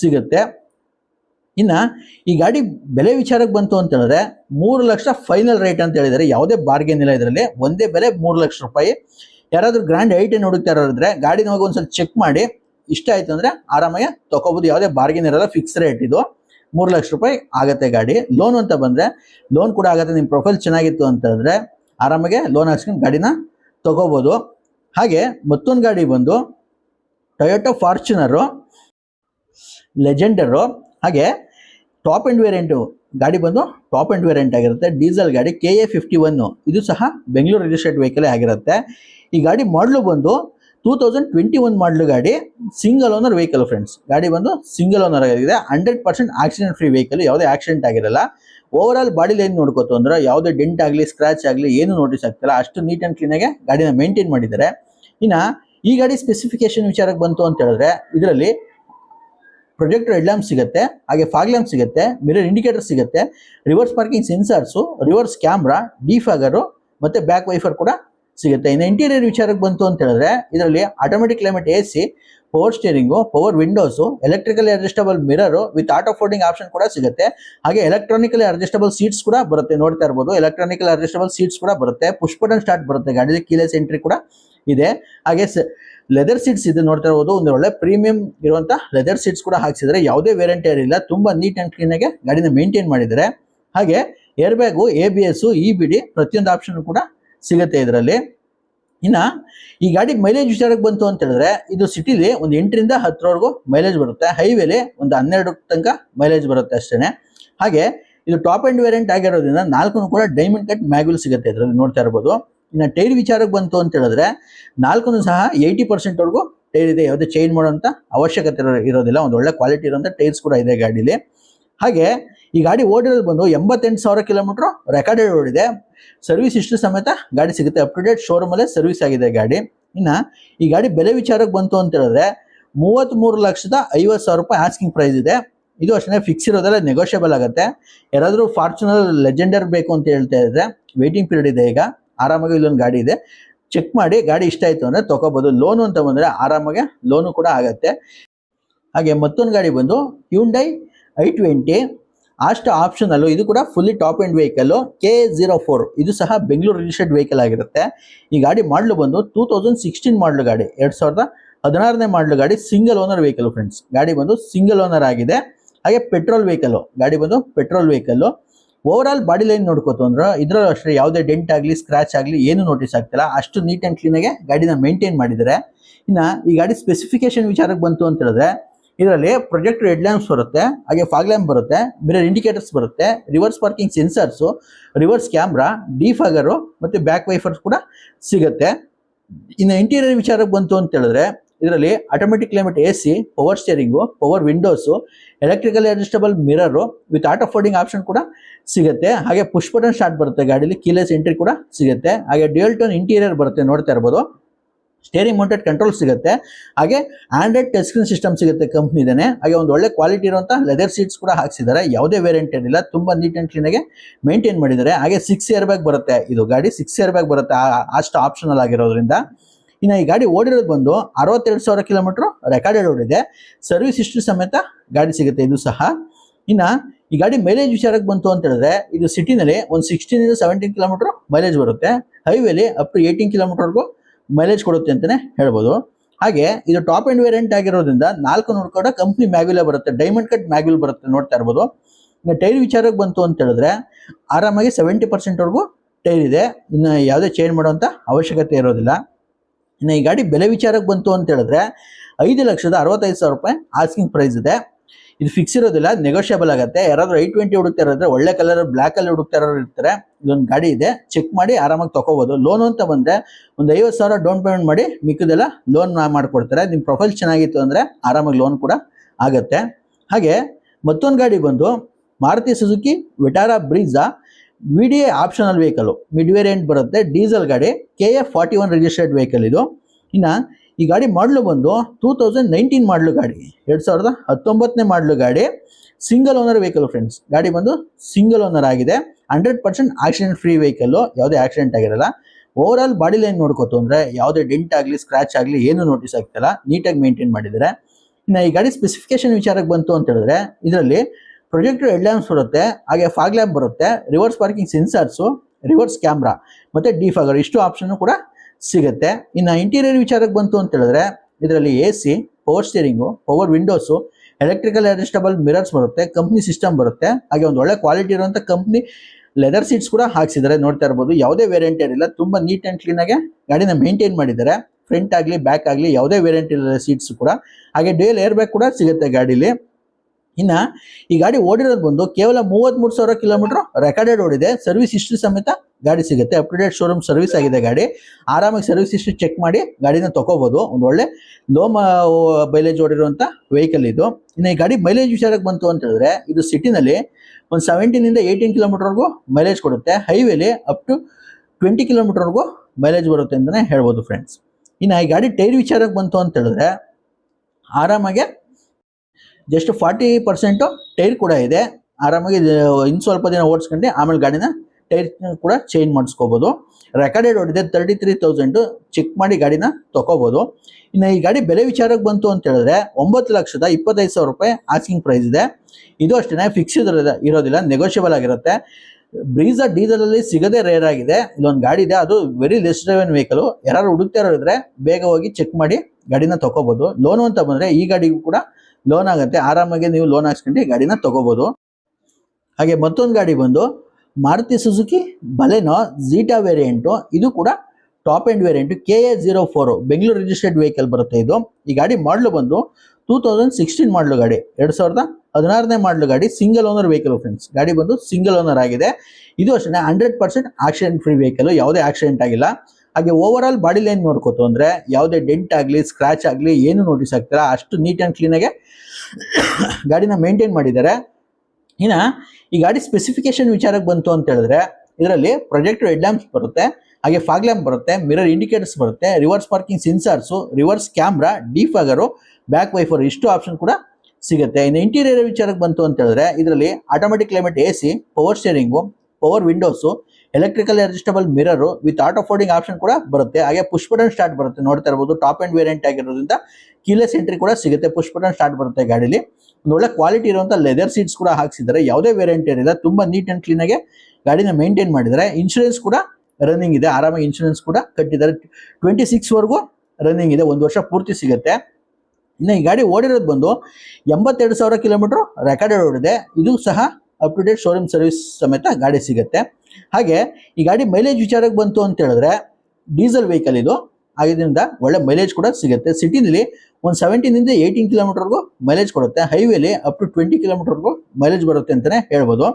ಸಿಗುತ್ತೆ. ಇನ್ನ ಈ ಗಾಡಿ ಬೆಲೆ ವಿಚಾರಕ್ಕೆ ಬಂತು ಅಂತ ಹೇಳಿದ್ರೆ ಮೂರು ಲಕ್ಷ ಫೈನಲ್ ರೇಟ್ ಅಂತ ಹೇಳಿದರೆ ಯಾವುದೇ ಬಾರ್ಗೇನ್ ಇಲ್ಲ ಇದರಲ್ಲಿ. ಒಂದೇ ಬೆಲೆ ಮೂರು ಲಕ್ಷ ರೂಪಾಯಿ. ಯಾರಾದರೂ ಗ್ರ್ಯಾಂಡ್ ಐಟೇ ಹುಡುಕ್ತಾ ಇರೋದ್ರೆ ಗಾಡಿ ಹೋಗಿ ಒಂದ್ಸಲ ಚೆಕ್ ಮಾಡಿ. ಇಷ್ಟ ಆಯ್ತು ಅಂದರೆ ಆರಾಮಾಗಿ ತೊಗೋಬೋದು ಯಾವುದೇ ಬಾರ್ಗೇನ್ ಇರೋಲ್ಲ ಫಿಕ್ಸ್ ರೇಟ್ ಇದು. ಮೂರು ಲಕ್ಷ ರೂಪಾಯಿ ಆಗುತ್ತೆ ಗಾಡಿ. ಲೋನ್ ಅಂತ ಬಂದರೆ ಲೋನ್ ಕೂಡ ಆಗುತ್ತೆ. ನಿಮ್ಮ ಪ್ರೊಫೈಲ್ ಚೆನ್ನಾಗಿತ್ತು ಅಂತಂದರೆ ಆರಾಮಾಗೆ ಲೋನ್ ಹಾಕ್ಸ್ಕೊಂಡು ಗಾಡಿನ ತಗೋಬೋದು ಹಾಗೆ ಮತ್ತೊಂದು ಗಾಡಿ ಬಂದು ಟೊಯೋಟೊ ಫಾರ್ಚುನರು ಲೆಜೆಂಡರು ಹಾಗೆ ಟಾಪ್ ಆ್ಯಂಡ್ ವೇರಿಯಂಟು ಗಾಡಿ ಬಂದು ಟಾಪ್ ಆ್ಯಂಡ್ ವೇರಿಯಂಟ್ ಆಗಿರುತ್ತೆ. ಡೀಸೆಲ್ ಗಾಡಿ ಕೆ ಎ ಫಿಫ್ಟಿ ಒನ್ನು ಇದು ಸಹ ಬೆಂಗಳೂರು ರಿಜಿಸ್ಟರ್ಡ್ ವೆಹಿಕಲೇ ಆಗಿರುತ್ತೆ. ಈ ಗಾಡಿ ಮಾಡಲು ಬಂದು ಟೂ ತೌಸಂಡ್ ಟ್ವೆಂಟಿ ಒನ್ ಮಾಡಲು ಗಾಡಿ ಸಿಂಗಲ್ ಓನರ್ ವೆಹಿಕಲ್ ಫ್ರೆಂಡ್ಸ್ ಗಾಡಿ ಬಂದು ಸಿಂಗಲ್ ಓನರ್ ಆಗಿದೆ. Hundred percent accident free vehicle ಯಾವುದೇ ಆಕ್ಸಿಡೆಂಟ್ ಆಗಿರಲ್ಲ. ಓವರ್ ಆಲ್ ಬಾಡಿ ಲೈನ್ ನೋಡ್ಕೋತು ಅಂದ್ರೆ ಯಾವುದೇ ಡೆಂಟ್ ಆಗಲಿ ಸ್ಕ್ರಾಚ್ ಆಗಲಿ, ಏನು ನೋಟಿಸ್ ಆಗ್ತಿಲ್ಲ. ಅಷ್ಟು ನೀಟ್ ಆ್ಯಂಡ್ ಕ್ಲೀನಾಗೆ ಗಾಡಿನ ಮೇಂಟೈನ್ ಮಾಡಿದ್ದಾರೆ. ಇನ್ನು ಈ ಗಾಡಿ ಸ್ಪೆಸಿಫಿಕೇಶನ್ ವಿಚಾರಕ್ಕೆ ಬಂತು ಅಂತ ಹೇಳಿದ್ರೆ, ಇದರಲ್ಲಿ ಪ್ರೊಜೆಕ್ಟರ್ ಹೆಡ್ಲ್ಯಾಂಪ್ ಸಿಗುತ್ತೆ, ಹಾಗೆ ಫಾಗ್ ಲ್ಯಾಂಪ್ ಸಿಗುತ್ತೆ ಮಿರರ್ ಇಂಡಿಕೇಟರ್ ಸಿಗುತ್ತೆ reverse parking sensors reverse camera defogger ಮತ್ತೆ ಬ್ಯಾಕ್ ವೈಫರ್ ಕೂಡ ಸಿಗುತ್ತೆ. ಇನ್ನು ಇಂಟೀರಿಯರ್ ವಿಚಾರಕ್ಕೆ ಬಂತು ಅಂತ ಹೇಳಿದ್ರೆ, ಇದರಲ್ಲಿ automatic climate A C power steering power windows electrically adjustable mirror with auto folding option ಕೂಡ ಸಿಗುತ್ತೆ. ಹಾಗೆ ಎಲೆಕ್ಟ್ರಾನಿಕಲಿ ಅಡ್ಜಸ್ಟಬಲ್ ಸೀಟ್ಸ್ ಕೂಡ ಬರುತ್ತೆ. ನೋಡ್ತಾ ಇರ್ಬೋದು ಎಲೆಕ್ಟ್ರಾನಿಕಲಿ ಅಡ್ಜಸ್ಟಬಲ್ ಸೀಟ್ಸ್ ಕೂಡ ಬರುತ್ತೆ. ಪುಷ್ಪಟನ್ ಸ್ಟಾರ್ಟ್ ಬರುತ್ತೆ. ಗಾಡಿಲಿ ಕೀಲೆಸ್ ಎಂಟ್ರಿ ಕೂಡ ಇದೆ. ಹಾಗೆ ಲೆದರ್ ಸೀಟ್ಸ್ ಇದು ನೋಡ್ತಾ ಇರ್ಬೋದು. ಒಂದು ಒಳ್ಳೆ ಪ್ರೀಮಿಯಂ ಇರುವಂತ ಲೆದರ್ ಸೀಟ್ಸ್ ಕೂಡ ಹಾಕ್ಸಿದ್ರೆ ಯಾವುದೇ ವೇರಿಯಂಟ್ ಇರಲಿಲ್ಲ ತುಂಬಾ ನೀಟ್ ಕ್ಲೀನ್ ಆಗಿ ಗಾಡಿನ ಮೇಂಟೈನ್ ಮಾಡಿದ್ದಾರೆ ಹಾಗೆ air bag A B S E B D ಪ್ರತಿಯೊಂದು ಆಪ್ಷನ್ ಕೂಡ ಸಿಗುತ್ತೆ ಇದರಲ್ಲಿ. ಇನ್ನ ಈ ಗಾಡಿ ಮೈಲೇಜ್ ವಿಚಾರಕ್ಕೆ ಬಂತು ಅಂತ ಹೇಳಿದ್ರೆ ಇದು ಸಿಟಿಲಿ ಒಂದು ಎಂಟರಿಂದ ಹತ್ತರವರೆಗೂ ಮೈಲೇಜ್ ಬರುತ್ತೆ. ಹೈವೇಲಿ ಒಂದು ಹನ್ನೆರಡು ತನಕ ಮೈಲೇಜ್ ಬರುತ್ತೆ ಅಷ್ಟೇ ಹಾಗೆ ಇದು ಟಾಪ್ ಆ್ಯಂಡ್ ವೇರಿಯಂಟ್ ಆಗಿರೋದ್ರಿಂದ ನಾಲ್ಕು ಕೂಡ ಡೈಮಂಡ್ ಕಟ್ ಮ್ಯಾಗ್ವಿಲ್ ಸಿಗುತ್ತೆ ಇದರಲ್ಲಿ, ನೋಡ್ತಾ ಇರ್ಬೋದು. ಇನ್ನು ಟೈರ್ ವಿಚಾರಕ್ಕೆ ಬಂತು ಅಂತ ಹೇಳಿದ್ರೆ ನಾಲ್ಕು ಸಹ ಏಯ್ಟಿ ಪರ್ಸೆಂಟ್ವರೆಗೂ ಟೈರ್ ಇದೆ. ಯಾವುದೇ ಚೇಂಜ್ ಮಾಡೋಂಥ ಅವಶ್ಯಕತೆ ಇರೋ- ಇರೋದಿಲ್ಲ. ಒಂದು ಒಳ್ಳೆ ಕ್ವಾಲಿಟಿ ಇರೋಂಥ ಟೈರ್ಸ್ ಕೂಡ ಇದೆ ಗಾಡೀಲಿ. ಹಾಗೆ ಈ ಗಾಡಿ ಓಡಿರೋದು ಬಂದು ಎಂಬತ್ತೆಂಟು ಸಾವಿರ ಕಿಲೋಮೀಟ್ರ್ ರೆಕಾರ್ಡೆಡ್ ಓಡಿದೆ. ಸರ್ವಿಸ್ ಇಷ್ಟು ಸಮೇತ ಗಾಡಿ ಸಿಗುತ್ತೆ. ಅಪ್ ಟು ಡೇಟ್ ಶೋರೂಮಲ್ಲೇ ಸರ್ವಿಸ್ ಆಗಿದೆ ಗಾಡಿ. ಇನ್ನು ಈ ಗಾಡಿ ಬೆಲೆ ವಿಚಾರಕ್ಕೆ ಬಂತು ಅಂತ ಹೇಳಿದ್ರೆ ಮೂವತ್ತ್ಮೂರು ಲಕ್ಷದ ಐವತ್ತು ಸಾವಿರ ರೂಪಾಯಿ ಆಸ್ಕಿಂಗ್ ಪ್ರೈಸ್ ಇದೆ. ಇದು ಅಷ್ಟೇ ಫಿಕ್ಸ್ ಇರೋದೆಲ್ಲ ನೆಗೋಷಿಯಬಲ್ ಆಗುತ್ತೆ. ಯಾರಾದರೂ ಫಾರ್ಚುನರ್ ಲೆಜೆಂಡರ್ ಬೇಕು ಅಂತ ಹೇಳ್ತಾ ಇದ್ರೆ ವೇಟಿಂಗ್ ಪೀರಿಯಡ್ ಇದೆ ಈಗ. ಆರಾಮಾಗಿ ಇಲ್ಲೊಂದು ಗಾಡಿ ಇದೆ. ಚೆಕ್ ಮಾಡಿ ಗಾಡಿ ಇಷ್ಟ ಆಯಿತು ಅಂದರೆ ತೊಗೋಬೋದು. ಲೋನು ಅಂತ ಬಂದರೆ ಆರಾಮಾಗಿ ಲೋನು ಕೂಡ ಆಗುತ್ತೆ. ಹಾಗೆ ಮತ್ತೊಂದು ಗಾಡಿ ಬಂದು ಹ್ಯುಂಡೈ ಐ ಟ್ವೆಂಟಿ ಅಷ್ಟು ಆಪ್ಷನಲ್ಲು ಇದು ಕೂಡ fully top end vehicle K zero four ಇದು ಸಹ ಬೆಂಗಳೂರು ರಿಜಿಸ್ಟರ್ಡ್ ವೆಹಿಕಲ್ ಆಗಿರುತ್ತೆ. ಈ ಗಾಡಿ ಮಾಡಲು ಬಂದು ಟೂ ತೌಸಂಡ್ ಸಿಕ್ಸ್ಟೀನ್ ಮಾಡಲು ಗಾಡಿ, ಎರಡು ಸಾವಿರದ ಹದಿನಾರನೇ ಮಾಡಲು ಗಾಡಿ ಸಿಂಗಲ್ ಓನರ್ ವೆಹಿಕಲ್ ಫ್ರೆಂಡ್ಸ್ ಗಾಡಿ ಬಂದು ಸಿಂಗಲ್ ಓನರ್ ಆಗಿದೆ. ಹಾಗೆ ಪೆಟ್ರೋಲ್ ವೆಹಿಕಲ್ ಗಾಡಿ ಬಂದು petrol vehicle over all body line ನೋಡ್ಕೋತು ಅಂದ್ರೆ ಇದ್ರಲ್ಲೂ ಅಷ್ಟೇ ಯಾವುದೇ ಡೆಂಟ್ ಆಗಲಿ ಸ್ಕ್ರಾಚ್ ಆಗಲಿ ಏನು ನೋಟಿಸ್ ಆಗ್ತಿಲ್ಲ. ಅಷ್ಟು ನೀಟ್ ಆ್ಯಂಡ್ ಕ್ಲೀನಾಗೆ ಗಾಡಿನ ಮೇಂಟೈನ್ ಮಾಡಿದ್ದಾರೆ. ಇನ್ನು ಈ ಗಾಡಿ ಸ್ಪೆಸಿಫಿಕೇಶನ್ ವಿಚಾರಕ್ಕೆ ಬಂತು ಅಂತ ಹೇಳಿದ್ರೆ ಇದರಲ್ಲಿ ಪ್ರೊಜೆಕ್ಟರ್ ಹೆಡ್ ಲ್ಯಾಂಪ್ಸ್ ಬರುತ್ತೆ, ಹಾಗೆ ಫಾಗ್ ಲ್ಯಾಂಪ್ ಬರುತ್ತೆ ಮಿರರ್ ಇಂಡಿಕೇಟರ್ಸ್ ಬರುತ್ತೆ reverse parking sensors reverse camera defogger ಮತ್ತು ಬ್ಯಾಕ್ ವೈಫರ್ಸ್ ಕೂಡ ಸಿಗುತ್ತೆ. ಇನ್ನು ಇಂಟೀರಿಯರ್ ವಿಚಾರಕ್ಕೆ ಬಂತು ಅಂತ ಹೇಳಿದ್ರೆ, ಇದರಲ್ಲಿ automatic climate A C power steering power windows electrical adjustable mirror with auto folding option ಕೂಡ ಸಿಗುತ್ತೆ. ಹಾಗೆ ಪುಷ್ಪಟನ್ ಸ್ಟಾರ್ಟ್ ಬರುತ್ತೆ, ಗಾಡೀಲಿ ಕೀಲೆಸ್ ಎಂಟ್ರಿ ಕೂಡ ಸಿಗುತ್ತೆ. ಹಾಗೆ ಡ್ಯೂಯಲ್ ಟೋನ್ ಇಂಟೀರಿಯರ್ ಬರುತ್ತೆ, ನೋಡ್ತಾ ಇರ್ಬೋದು. ಸ್ಟೇರಿಂಗ್ ಮೌಂಟೆಡ್ ಕಂಟ್ರೋಲ್ ಸಿಗುತ್ತೆ. ಹಾಗೆ ಆಂಡ್ರಾಯ್ಡ್ ಟಚ್ ಸ್ಕ್ರೀನ್ ಸಿಸ್ಟಮ್ ಸಿಗುತ್ತೆ ಕಂಪ್ನಿದೇನೆ ಹಾಗೆ ಒಂದು ಒಳ್ಳೆ ಕ್ವಾಲಿಟಿ ಇರುವಂಥ ಲೆದರ್ ಸೀಟ್ಸ್ ಕೂಡ ಹಾಕ್ಸಿದ್ದಾರೆ. ಯಾವುದೇ ವೇರಿಯಂಟ್ ಏನಿಲ್ಲ. ತುಂಬ ನೀಟ್ ಆ್ಯಂಡ್ ಕ್ಲೀನಾಗೆ ಮೇಂಟೈನ್ ಮಾಡಿದ್ದಾರೆ. ಹಾಗೆ ಸಿಕ್ಸ್ ಇಯರ್ ಬ್ಯಾಗ್ ಬರುತ್ತೆ. ಇದು ಗಾಡಿ ಸಿಕ್ಸ್ ಇಯರ್ ಬ್ಯಾಗ್ ಬರುತ್ತೆ. ಅಷ್ಟು ಆಪ್ಷನಲ್ ಆಗಿರೋದ್ರಿಂದ. ಇನ್ನು ಈ ಗಾಡಿ ಓಡಿರೋದು ಬಂದು ಅರವತ್ತೆರಡು ಸಾವಿರ ಕಿಲೋಮೀಟ್ರ್ ರೆಕಾರ್ಡೆಡ್ ಓಡಿದೆ. ಸರ್ವಿಸ್ ಹಿಸ್ಟ್ರಿ ಸಮೇತ ಗಾಡಿ ಸಿಗುತ್ತೆ. ಇದು ಸಹ. ಇನ್ನು ಈ ಗಾಡಿ ಮೈಲೇಜ್ ವಿಚಾರಕ್ಕೆ ಬಂತು ಅಂತ ಹೇಳಿದ್ರೆ, ಇದು ಸಿಟಿನಲ್ಲಿ ಒಂದು ಸಿಕ್ಸ್ಟೀನಿಂದ ಸೆವೆಂಟೀನ್ ಕಿಲೋಮೀಟರ್ ಮೈಲೇಜ್ ಬರುತ್ತೆ. ಹೈವೇಲಿ ಅಪ್ ಟು ಏಯ್ಟೀನ್ ಕಿಲೋಮೀಟರ್ಗೂ ಮೈಲೇಜ್ ಕೊಡುತ್ತೆ ಅಂತಲೇ ಹೇಳ್ಬೋದು. ಹಾಗೆ ಇದು ಟಾಪ್ ಎಂಡ್ ವೇರಿಯಂಟ್ ಆಗಿರೋದ್ರಿಂದ ನಾಲ್ಕು ನೂರು ಕೂಡ ಕಂಪ್ನಿ ಮ್ಯಾಗ್ವಿಲೇ ಬರುತ್ತೆ ಡೈಮಂಡ್ ಕಟ್ ಮ್ಯಾಗ್ವಿಲ್ ಬರುತ್ತೆ ನೋಡ್ತಾ ಇರ್ಬೋದು. ಇನ್ನು ಟೈರ್ ವಿಚಾರಕ್ಕೆ ಬಂತು ಅಂತ ಹೇಳಿದ್ರೆ ಆರಾಮಾಗಿ ಸೆವೆಂಟಿ ಪರ್ಸೆಂಟ್ವರೆಗೂ ಟೈರ್ ಇದೆ. ಇನ್ನು ಯಾವುದೇ ಚೇಂಜ್ ಮಾಡುವಂಥ ಅವಶ್ಯಕತೆ ಇರೋದಿಲ್ಲ. ಇನ್ನು ಈ ಗಾಡಿ ಬೆಲೆ ವಿಚಾರಕ್ಕೆ ಬಂತು ಅಂತ ಹೇಳಿದ್ರೆ ಐದು ಲಕ್ಷದ ಅರವತ್ತೈದು ಸಾವಿರ ರೂಪಾಯಿ ಆಸ್ಕಿಂಗ್ ಪ್ರೈಸ್ ಇದೆ. ಇದು ಫಿಕ್ಸ್ ಇರೋದಿಲ್ಲ ನೆಗೋಷಿಯಬಲ್ ಆಗುತ್ತೆ. ಯಾರಾದ್ರೂ ಐ ಟ್ವೆಂಟಿ ಹುಡುಕ್ತಾ ಇರೋದ್ರೆ ಒಳ್ಳೆ ಕಲರ್ ಬ್ಲಾಕ್ ಅಲ್ಲಿ ಹುಡುಕ್ತಾ ಇರೋರು ಇರ್ತಾರೆ. ಇದೊಂದು ಗಾಡಿ ಇದೆ ಚೆಕ್ ಮಾಡಿ ಆರಾಮಾಗಿ ತಗೋಬಹುದು ಲೋನ್ ಅಂತ ಬಂದ್ರೆ ಒಂದು ಐವತ್ತು ಸಾವಿರ ಡೌನ್ ಪೇಮೆಂಟ್ ಮಾಡಿ ಮಿಕ್ಕದೆಲ್ಲ ಲೋನ್ ಮಾಡಿಕೊಡ್ತಾರೆ. ನಿಮ್ಮ ಪ್ರೊಫೈಲ್ ಚೆನ್ನಾಗಿತ್ತು ಅಂದ್ರೆ ಆರಾಮಾಗಿ ಲೋನ್ ಕೂಡ ಆಗುತ್ತೆ. ಹಾಗೆ ಮತ್ತೊಂದು ಗಾಡಿ ಬಂದು Maruti Suzuki, Vitara Brezza V D A optional vehicle mid variant ಬರುತ್ತೆ. ಡೀಸೆಲ್ ಗಾಡಿ K F forty one registered vehicle ಇದು. ಇನ್ನು ಈ ಗಾಡಿ ಮಾಡಲು ಬಂದು ಟೂ ತೌಸಂಡ್ ನೈನ್ಟೀನ್ ಮಾಡಲು ಗಾಡಿ, ಎರಡು ಸಾವಿರದ ಹತ್ತೊಂಬತ್ತನೇ ಮಾಡಲು ಗಾಡಿ ಸಿಂಗಲ್ ಓನರ್ ವೆಹಿಕಲ್ ಫ್ರೆಂಡ್ಸ್ ಗಾಡಿ ಬಂದು ಸಿಂಗಲ್ ಓನರ್ ಆಗಿದೆ. Hundred percent accident free vehicle ಯಾವುದೇ ಆಕ್ಸಿಡೆಂಟ್ ಆಗಿರಲ್ಲ. ಓವರ್ ಆಲ್ ಬಾಡಿ ಲೈನ್ ನೋಡ್ಕೋತು ಅಂದರೆ ಯಾವುದೇ ಡೆಂಟ್ ಆಗಲಿ ಸ್ಕ್ರಾಚ್ ಆಗಲಿ, ಏನು ನೋಟಿಸ್ ಆಗ್ತಿಲ್ಲ. ನೀಟಾಗಿ ಮೇಂಟೈನ್ ಮಾಡಿದ್ದಾರೆ. ಇನ್ನು ಈ ಗಾಡಿ ಸ್ಪೆಸಿಫಿಕೇಶನ್ ವಿಚಾರಕ್ಕೆ ಬಂತು ಅಂತ ಹೇಳಿದ್ರೆ, ಇದರಲ್ಲಿ ಪ್ರೊಜೆಕ್ಟರ್ ಹೆಡ್ ಲ್ಯಾಂಪ್ಸ್ ಬರುತ್ತೆ, ಹಾಗೆ ಫಾಗ್ ಲ್ಯಾಂಪ್ ಬರುತ್ತೆ reverse parking sensors reverse camera ಮತ್ತೆ ಡಿಫಾಗರ್ ಇಷ್ಟು ಆಪ್ಷನ್ ಕೂಡ ಸಿಗುತ್ತೆ. ಇನ್ನು ಇಂಟೀರಿಯರ್ ವಿಚಾರಕ್ಕೆ ಬಂತು ಅಂತ ಹೇಳಿದ್ರೆ, ಇದರಲ್ಲಿ A C power steering power windows electrical adjustable mirrors ಬರುತ್ತೆ ಕಂಪ್ನಿ ಸಿಸ್ಟಮ್ ಬರುತ್ತೆ. ಹಾಗೆ ಒಂದು ಒಳ್ಳೆ ಕ್ವಾಲಿಟಿ ಇರುವಂಥ ಕಂಪ್ನಿ ಲೆದರ್ ಸೀಟ್ಸ್ ಕೂಡ ಹಾಕ್ಸಿದ್ದಾರೆ. ನೋಡ್ತಾ ಇರ್ಬೋದು, ಯಾವುದೇ ವೇರಿಯಂಟ್ ಇರಲಿಲ್ಲ ತುಂಬ ನೀಟ್ ಆ್ಯಂಡ್ ಕ್ಲೀನಾಗೆ ಗಾಡಿನ ಮೇಂಟೈನ್ ಮಾಡಿದ್ದಾರೆ. ಫ್ರಂಟ್ ಆಗಲಿ ಬ್ಯಾಕ್ ಆಗಲಿ ಯಾವುದೇ ವೇರಿಯಂಟ್ ಇಲ್ಲದ ಸೀಟ್ಸ್ ಕೂಡ. ಹಾಗೆ ಡೇಲ್ ಏರ್ ಬ್ಯಾಗ್ ಕೂಡ ಸಿಗುತ್ತೆ ಗಾಡೀಲಿ. ಇನ್ನು ಈ ಗಾಡಿ ಓಡಿರೋದು ಬಂದು ಕೇವಲ ಮೂವತ್ಮೂರು ಸಾವಿರ ಕಿಲೋಮೀಟರ್ ರೆಕಾರ್ಡೆಡ್ ಓಡಿದೆ. ಸರ್ವಿಸ್ ಹಿಸ್ಟ್ರಿ ಸಮೇತ ಗಾಡಿ ಸಿಗುತ್ತೆ. Up to date showroom service ಆಗಿದೆ ಗಾಡಿ. ಆರಾಮಾಗಿ ಸರ್ವಿಸ್ ಹಿಸ್ಟ್ರಿ ಚೆಕ್ ಮಾಡಿ ಗಾಡಿನ ತಗೋಬಹುದು ಒಂದು ಒಳ್ಳೆ ಲೋ ಮೈಲೇಜ್ ಓಡಿರುವಂತ ವೆಹಿಕಲ್ ಇದು. ಇನ್ನು ಈ ಗಾಡಿ ಮೈಲೇಜ್ ವಿಚಾರಕ್ಕೆ ಬಂತು ಅಂತ ಹೇಳಿದ್ರೆ, ಇದು ಸಿಟಿನಲ್ಲಿ ಒಂದು ಸೆವೆಂಟೀನಿಂದ ಏಯ್ಟೀನ್ ಕಿಲೋಮೀಟರ್ವರೆಗೂ ಮೈಲೇಜ್ ಕೊಡುತ್ತೆ. ಹೈವೇಲಿ ಅಪ್ ಟು ಟ್ವೆಂಟಿ ಕಿಲೋಮೀಟರ್ವರೆಗೂ ಮೈಲೇಜ್ ಬರುತ್ತೆ ಅಂತಲೇ ಹೇಳ್ಬೋದು ಫ್ರೆಂಡ್ಸ್ ಇನ್ನು ಈ ಗಾಡಿ ಟೈರ್ ವಿಚಾರಕ್ಕೆ ಬಂತು ಅಂತ ಹೇಳಿದ್ರೆ, ಆರಾಮಾಗೆ ಜಸ್ಟ್ ಫಾರ್ಟಿ ಪರ್ಸೆಂಟು ಟೈರ್ ಕೂಡ ಇದೆ. ಆರಾಮಾಗಿ ಇನ್ನು ಸ್ವಲ್ಪ ದಿನ ಓಡಿಸ್ಕೊಂಡು ಆಮೇಲೆ ಗಾಡಿನ ಟೈರ್ ಕೂಡ ಚೇಂಜ್ ಮಾಡಿಸ್ಕೋಬೋದು. ರೆಕಾರ್ಡೆಡ್ ಹೊಡಿದೆ ತರ್ಟಿ ತ್ರೀ ತೌಸಂಡು ಚೆಕ್ ಮಾಡಿ ಗಾಡಿನ ತಗೋಬೋದು. ಇನ್ನು ಈ ಗಾಡಿ ಬೆಲೆ ವಿಚಾರಕ್ಕೆ ಬಂತು ಅಂತ ಹೇಳಿದ್ರೆ ಒಂಬತ್ತು ಲಕ್ಷದ ಇಪ್ಪತ್ತೈದು ಸಾವಿರ ರೂಪಾಯಿ ಆಸ್ಕಿಂಗ್ ಪ್ರೈಸ್ ಇದೆ. ಇದು ಅಷ್ಟೇ ಫಿಕ್ಸ್ ಇರೋದಿಲ್ಲ ನೆಗೋಷಿಯಬಲ್ ಆಗಿರುತ್ತೆ. ಬ್ರೀಸ ಡೀಸೆಲ್ ಅಲ್ಲಿ ಸಿಗದೆ ರೇರ್ ಆಗಿದೆ. ಇಲ್ಲೊಂದು ಗಾಡಿ ಇದೆ, ಅದು ವೆರಿ ಲೆಸ್ ಡ್ರೈವನ್ ವೆಹಿಕಲ್ ಯಾರು ಹುಡುಕ್ತಾ ಇರೋದ್ರೆ ಬೇಗ ಹೋಗಿ ಚೆಕ್ ಮಾಡಿ ಗಾಡಿನ ತಗೋಬಹುದು ಲೋನು ಅಂತ ಬಂದ್ರೆ ಈ ಗಾಡಿಗೂ ಕೂಡ ಲೋನ್ ಆಗುತ್ತೆ. ಆರಾಮಾಗಿ ನೀವು ಲೋನ್ ಹಾಕ್ಸ್ಕೊಂಡು ಗಾಡಿನ ತಗೋಬಹುದು ಹಾಗೆ ಮತ್ತೊಂದು ಗಾಡಿ ಬಂದು Maruti Suzuki, Baleno Zeta variant ಇದು ಕೂಡ top end variant K A zero four Bengaluru registered vehicle ಬರುತ್ತೆ ಇದು. ಈ ಗಾಡಿ ಮಾಡಲು ಬಂದು ಟೂ ತೌಸಂಡ್ ಸಿಕ್ಸ್ಟೀನ್ ಮಾಡಲು ಗಾಡಿ, ಎರಡು ಸಾವಿರದ ಹದಿನಾರನೇ ಮಾಡಲು ಗಾಡಿ ಸಿಂಗಲ್ ಓನರ್ ವೆಹಿಕಲ್ ಫ್ರೆಂಡ್ಸ್ ಗಾಡಿ ಬಂದು ಸಿಂಗಲ್ ಓನರ್ ಆಗಿದೆ. ಇದು ಅಷ್ಟೇ hundred percent accident free vehicle ಯಾವುದೇ ಆಕ್ಸಿಡೆಂಟ್ ಆಗಿಲ್ಲ. ಹಾಗೆ ಓವರ್ ಆಲ್ ಬಾಡಿ ಲೈನ್ ನೋಡ್ಕೋತು ಅಂದರೆ ಯಾವುದೇ ಡೆಂಟ್ ಆಗಲಿ ಸ್ಕ್ರ್ಯಾಚ್ ಆಗಲಿ, ಏನು ನೋಟಿಸ್ ಆಗ್ತಿಲ್ಲ. ಅಷ್ಟು ನೀಟ್ ಆ್ಯಂಡ್ ಕ್ಲೀನಾಗೆ ಗಾಡಿನ ಮೇಂಟೈನ್ ಮಾಡಿದ್ದಾರೆ. ಇನ್ನು ಈ ಗಾಡಿ ಸ್ಪೆಸಿಫಿಕೇಶನ್ ವಿಚಾರಕ್ಕೆ ಬಂತು ಅಂತ ಹೇಳಿದ್ರೆ, ಇದರಲ್ಲಿ ಪ್ರೊಜೆಕ್ಟರ್ ಹೆಡ್ ಲ್ಯಾಂಪ್ಸ್ ಬರುತ್ತೆ, ಹಾಗೆ ಫಾಗ್ ಲ್ಯಾಂಪ್ ಬರುತ್ತೆ ಮಿರರ್ ಇಂಡಿಕೇಟರ್ಸ್ ಬರುತ್ತೆ reverse parking sensors reverse camera defogger back wiper ಇಷ್ಟು ಆಪ್ಷನ್ ಕೂಡ ಸಿಗುತ್ತೆ. ಇನ್ನು ಇಂಟೀರಿಯರ್ ವಿಚಾರಕ್ಕೆ ಬಂತು ಅಂತ ಹೇಳಿದ್ರೆ, ಇದರಲ್ಲಿ automatic climate A C power steering power windows electrical adjustable mirror with auto folding option ಕೂಡ ಬರುತ್ತೆ. ಹಾಗೆ ಪುಷ್ ಬಟನ್ ಸ್ಟಾರ್ಟ್ ಬರುತ್ತೆ. ನೋಡ್ತಾ ಇರ್ಬೋದು ಟಾಪ್ ಅಂಡ್ ವೇರಿಯಂಟ್ ಆಗಿರೋದ್ರಿಂದ ಕೀಲೆಸ್ ಎಂಟ್ರಿ ಕೂಡ ಸಿಗುತ್ತೆ. ಪುಷ್ ಬಟನ್ ಸ್ಟಾರ್ಟ್ ಬರುತ್ತೆ ಗಾಡೀಲಿ. ಒಂದು ಒಳ್ಳೆ ಕ್ವಾಲಿಟಿ ಇರುವಂಥ ಲೆದರ್ ಸೀಟ್ಸ್ ಕೂಡ ಹಾಕ್ಸಿದ್ದಾರೆ. ಯಾವುದೇ ವೇರಿಯಂಟ್ ಏನಿಲ್ಲ, ತುಂಬ ನೀಟ್ ಆ್ಯಂಡ್ ಆಗಿ ಗಾಡಿನ ಮೇಂಟೈನ್ ಮಾಡಿದ್ದಾರೆ. ಇನ್ಶೂರೆನ್ಸ್ ಕೂಡ ರನ್ನಿಂಗ್ ಇದೆ. ಆರಾಮಾಗಿ ಇನ್ಶೂರೆನ್ಸ್ ಕೂಡ ಕಟ್ಟಿದ್ದಾರೆ. ಟ್ವೆಂಟಿ ಸಿಕ್ಸ್ವರೆಗೂ ರನ್ನಿಂಗ್ ಇದೆ. ಒಂದು ವರ್ಷ ಪೂರ್ತಿ ಸಿಗುತ್ತೆ. ಇನ್ನು ಈ ಗಾಡಿ ಓಡಿರೋದು ಬಂದು ಎಂಬತ್ತೆರಡು ಸಾವಿರ ಕಿಲೋಮೀಟರ್ ರೆಕಾರ್ಡೆಡ್ ಓಡಿದೆ. ಇದು ಸಹ up to date showroom service ಸಮೇತ ಗಾಡಿ ಸಿಗುತ್ತೆ. ಹಾಗೆ ಈ ಗಾಡಿ ಮೈಲೇಜ್ ವಿಚಾರಕ್ಕೆ ಬಂತು ಅಂತ ಹೇಳಿದ್ರೆ ಡೀಸೆಲ್ ವೆಹಿಕಲ್ ಇದು. ಆಗಿದ್ದರಿಂದ ಒಳ್ಳೆ ಮೈಲೇಜ್ ಕೂಡ ಸಿಗುತ್ತೆ. ಸಿಟಿನಲ್ಲಿ ಒಂದು ಸೆವೆಂಟೀನಿಂದ ಏಯ್ಟೀನ್ ಕಿಲೋಮೀಟರ್ಗೂ ಮೈಲೇಜ್ ಕೊಡುತ್ತೆ. ಹೈವೇಲಿ ಅಪ್ ಟು ಟ್ವೆಂಟಿ ಕಿಲೋಮೀಟರ್ಗೂ ಮೈಲೇಜ್ ಬರುತ್ತೆ ಅಂತಲೇ ಹೇಳ್ಬೋದು.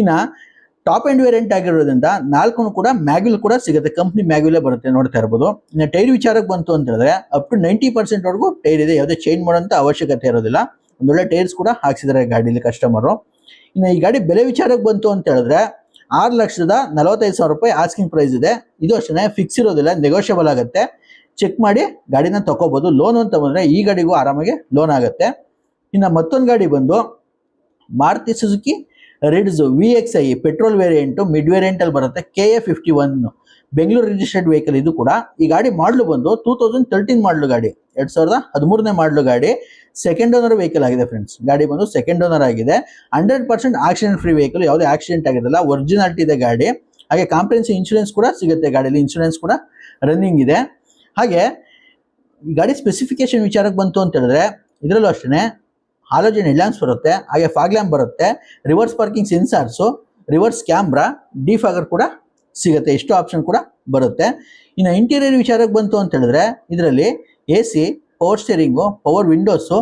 ಇನ್ನು ಟಾಪ್ ಆ್ಯಂಡ್ ವೇರಿಯಂಟ್ ಆಗಿರೋದ್ರಿಂದ ನಾಲ್ಕು ಕೂಡ ಮ್ಯಾಗ್ಯುಲ್ ಕೂಡ ಸಿಗುತ್ತೆ. ಕಂಪ್ನಿ ಮ್ಯಾಗ್ಯುಲೇ ಬರುತ್ತೆ ನೋಡ್ತಾ ಇರ್ಬೋದು. ಇನ್ನು ಟೈರ್ ವಿಚಾರಕ್ಕೆ ಬಂತು ಅಂತ ಹೇಳಿದ್ರೆ ಅಪ್ ಟು ನೈಂಟಿ ಪರ್ಸೆಂಟ್ ವರೆಗೂ ಟೈರ್ ಇದೆ. ಯಾವುದೇ ಚೇಂಜ್ ಮಾಡೋಂಥ ಅವಶ್ಯಕತೆ ಇರೋದಿಲ್ಲ. ಒಂದೊಳ್ಳೆ ಟೈರ್ಸ್ ಕೂಡ ಹಾಕ್ಸಿದ್ದಾರೆ ಗಾಡೀಲಿ ಕಸ್ಟಮರು ಇನ್ನು ಈ ಗಾಡಿ ಬೆಲೆ ವಿಚಾರಕ್ಕೆ ಬಂತು ಅಂತ ಹೇಳಿದ್ರೆ ಆರು ಲಕ್ಷದ ನಲವತ್ತೈದು ಸಾವಿರ ರೂಪಾಯಿ ಆಸ್ಕಿಂಗ್ ಪ್ರೈಸ್ ಇದೆ. ಇದು ಅಷ್ಟೇ ಫಿಕ್ಸ್ ಇರೋದಿಲ್ಲ ನೆಗೋಷಿಯಬಲ್ ಆಗುತ್ತೆ. ಚೆಕ್ ಮಾಡಿ ಗಾಡಿನ ತಗೋಬಹುದು ಲೋನ್ ಅಂತ ಬಂದ್ರೆ ಈ ಗಾಡಿಗೂ ಆರಾಮಾಗಿ ಲೋನ್ ಆಗುತ್ತೆ. ಇನ್ನು ಮತ್ತೊಂದು ಗಾಡಿ ಬಂದು Maruti Suzuki Ritz V X I petrol variant mid ವೇರಿಯಂಟಲ್ಲಿ ಬರುತ್ತೆ K A fifty one Bengaluru registered vehicle ಇದು ಕೂಡ. ಈ ಗಾಡಿ ಮಾಡಲು ಬಂದು ಟೂ ತೌಸಂಡ್ ತರ್ಟೀನ್ ಮಾಡಲು ಗಾಡಿ. ಎರಡ್ ಸಾವಿರದ ಹದಿಮೂರನೇ ಮಾಡಲು ಗಾಡಿ. ಸೆಕೆಂಡ್ ಓನರ್ ವೆಹಿಕಲ್ ಆಗಿದೆ ಫ್ರೆಂಡ್ಸ್ ಗಾಡಿ ಬಂದು ಸೆಕೆಂಡ್ ಓನರ್ ಆಗಿದೆ. Hundred percent accident free vehicle ಯಾವುದೇ ಆಕ್ಸಿಡೆಂಟ್ ಆಗಿರಲ್ಲ. ಒರಿಜಿನಾಲಿಟಿ ಇದೆ ಗಾಡಿ. ಹಾಗೆ ಕಾಂಪ್ರೆನ್ಸಿವ್ ಇನ್ಶೂರೆನ್ಸ್ ಕೂಡ ಸಿಗುತ್ತೆ ಗಾಡಿಯಲ್ಲಿ. ಇನ್ಶೂರೆನ್ಸ್ ಕೂಡ ರನ್ನಿಂಗ್ ಇದೆ. ಹಾಗೆ ಗಾಡಿ ಸ್ಪೆಸಿಫಿಕೇಶನ್ ವಿಚಾರಕ್ಕೆ ಬಂತು ಅಂತ ಹೇಳಿದ್ರೆ ಇದರಲ್ಲೂ ಅಷ್ಟೇ ಹಾಲೋಜನ್ ಹೆಡ್ಲ್ಯಾಂಪ್ಸ್ ಬರುತ್ತೆ. ಹಾಗೆ ಫಾಗ್ ಲ್ಯಾಂಪ್ ಬರುತ್ತೆ. Reverse parking sensors reverse camera defogger ಕೂಡ ಸಿಗುತ್ತೆ. ಇಷ್ಟು ಆಪ್ಷನ್ ಕೂಡ ಬರುತ್ತೆ. ಇನ್ನು ಇಂಟೀರಿಯರ್ ವಿಚಾರಕ್ಕೆ ಬಂತು ಅಂತ ಹೇಳಿದ್ರೆ, ಇದರಲ್ಲಿ A C power steering power windows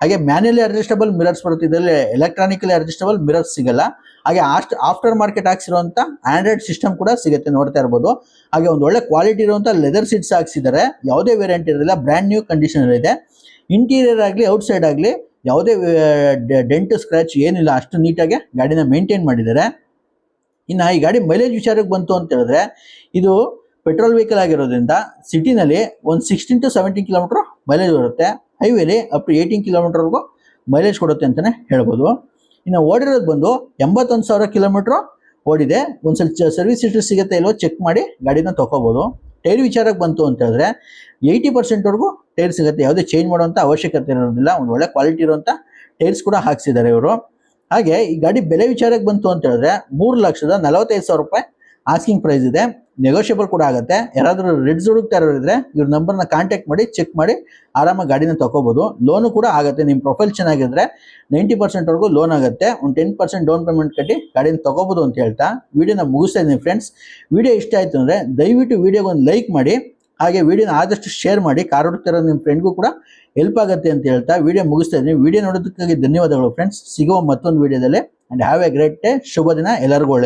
ಹಾಗೆ ಮ್ಯಾನ್ಯಲಿ ಅಡ್ಜಸ್ಟಬಲ್ ಮಿರರ್ಸ್ ಬರುತ್ತೆ. ಇದರಲ್ಲಿ ಎಲೆಕ್ಟ್ರಾನಿಕಲಿ ಅಡ್ಜಸ್ಟಬಲ್ ಮಿರರ್ಸ್ ಸಿಗಲ್ಲ. ಹಾಗೆ ಆಸ್ಟ್ ಆಫ್ಟರ್ ಮಾರ್ಕೆಟ್ ಹಾಕ್ಸಿರುವಂಥ ಆಂಡ್ರಾಯ್ಡ್ ಸಿಸ್ಟಮ್ ಕೂಡ ಸಿಗುತ್ತೆ ನೋಡ್ತಾ ಇರ್ಬೋದು. ಹಾಗೆ ಒಂದು ಒಳ್ಳೆ ಕ್ವಾಲಿಟಿ ಇರುವಂಥ ಲೆದರ್ ಸೀಟ್ಸ್ ಹಾಕ್ಸಿದ್ದಾರೆ. ಯಾವುದೇ ವೇರಿಯಂಟ್ ಇರಲಿಲ್ಲ ಬ್ರ್ಯಾಂಡ್ ನ್ಯೂ ಕಂಡೀಷನ್ ಇದೆ. ಇಂಟೀರಿಯರ್ ಆಗಲಿ ಔಟ್ಸೈಡ್ ಆಗಲಿ, ಯಾವುದೇ ಡೆಂಟ್ ಸ್ಕ್ರಾಚ್ ಏನಿಲ್ಲ, ಅಷ್ಟು ನೀಟಾಗಿ ಗಾಡಿನ ಮೇಂಟೈನ್ ಮಾಡಿದ್ದಾರೆ. ಇನ್ನು ಈ ಗಾಡಿ ಮೈಲೇಜ್ ವಿಚಾರಕ್ಕೆ ಬಂತು ಅಂತ ಹೇಳಿದ್ರೆ, ಇದು ಪೆಟ್ರೋಲ್ ವೆಹಿಕಲ್ ಆಗಿರೋದ್ರಿಂದ ಸಿಟಿನಲ್ಲಿ ಒಂದು sixteen to seventeen kilometre mileage ಬರುತ್ತೆ. ಹೈವೇಲಿ ಅಪ್ ಟು ಏಯ್ಟೀನ್ ಕಿಲೋಮೀಟ್ರ್ವರೆಗೂ ಮೈಲೇಜ್ ಕೊಡುತ್ತೆ ಅಂತಲೇ ಹೇಳ್ಬೋದು. ಇನ್ನು ಓಡಿರೋದು ಬಂದು ಎಂಬತ್ತೊಂದು ಸಾವಿರ ಕಿಲೋಮೀಟ್ರ್ ಓಡಿದೆ. ಒಂದು ಸ್ವಲ್ಪ ಸರ್ವಿಸ್ ಹಿಸ್ಟ್ರಿ ಸಿಗುತ್ತೆ ಇಲ್ವೋ ಚೆಕ್ ಮಾಡಿ ಗಾಡಿನ ತೊಗೋಬೋದು. ಟೈರ್ ವಿಚಾರಕ್ಕೆ ಬಂತು ಅಂತ ಹೇಳಿದ್ರೆ ಏಯ್ಟಿ ಪರ್ಸೆಂಟ್ವರೆಗೂ ಟೈರ್ ಸಿಗುತ್ತೆ. ಯಾವುದೇ ಚೇಂಜ್ ಮಾಡುವಂಥ ಅವಶ್ಯಕತೆ ಇರೋದಿಲ್ಲ. ಒಂದು ಒಳ್ಳೆ ಕ್ವಾಲಿಟಿ ಇರುವಂಥ ಟೈರ್ಸ್ ಕೂಡ ಹಾಕ್ಸಿದ್ದಾರೆ ಇವರು. ಹಾಗೆ ಈ ಗಾಡಿ ಬೆಲೆ ವಿಚಾರಕ್ಕೆ ಬಂತು ಅಂತ ಹೇಳಿದ್ರೆ ಮೂರು ಲಕ್ಷದ ನಲವತ್ತೈದು ಸಾವಿರ ರೂಪಾಯಿ ಆಸ್ಕಿಂಗ್ ಪ್ರೈಸ್ ಇದೆ. ನೆಗೋಷಿಯಬಲ್ ಕೂಡ ಆಗುತ್ತೆ. ಯಾರಾದರೂ ರೆಡ್ಸ್ ಹುಡುಕ್ತಾ ಇರೋರಿದ್ರೆ ಇವ್ರ ನಂಬರ್ನ ಕಾಂಟ್ಯಾಕ್ಟ್ ಮಾಡಿ ಚೆಕ್ ಮಾಡಿ, ಆರಾಮಾಗಿ ಗಾಡಿನ ತಗೋಬೋದು. ಲೋನು ಕೂಡ ಆಗುತ್ತೆ. ನಿಮ್ಮ ಪ್ರೊಫೈಲ್ ಚೆನ್ನಾಗಿದ್ರೆ ನೈಂಟಿ ಪರ್ಸೆಂಟ್ವರೆಗೂ ಲೋನ್ ಆಗುತ್ತೆ. ಒಂದು ಟೆನ್ ಪರ್ಸೆಂಟ್ ಡೌನ್ ಪೇಮೆಂಟ್ ಕಟ್ಟಿ ಗಾಡಿನ ತಗೋಬೋದು ಅಂತ ಹೇಳ್ತಾ ವಿಡಿಯೋನ ಮುಗಿಸ್ತಾ ಇದ್ದೀನಿ ಫ್ರೆಂಡ್ಸ್ ವಿಡಿಯೋ ಇಷ್ಟ ಆಯಿತು ಅಂದರೆ ದಯವಿಟ್ಟು ವಿಡಿಯೋಗೆ ಲೈಕ್ ಮಾಡಿ, ಹಾಗೆ ವಿಡಿಯೋನ ಆದಷ್ಟು ಶೇರ್ ಮಾಡಿ. ಕಾರ್ ಹುಡುಕ್ತಿರೋ ನಿಮ್ಮ ಫ್ರೆಂಡ್ಗೂ ಕೂಡ ಹೆಲ್ಪ್ ಆಗುತ್ತೆ ಅಂತ ಹೇಳ್ತಾ ವಿಡಿಯೋ ಮುಗಿಸ್ತಾ ಇದ್ದೀನಿ. ವಿಡಿಯೋ ನೋಡೋದಕ್ಕಾಗಿ ಧನ್ಯವಾದಗಳು ಫ್ರೆಂಡ್ಸ್ ಸಿಗುವ ಮತ್ತೊಂದು ವಿಡಿಯೋದಲ್ಲಿ and have a great day ಶುಭ ದಿನ. ಎಲ್ಲರಿಗೂ ಒಳ್ಳೆಯದು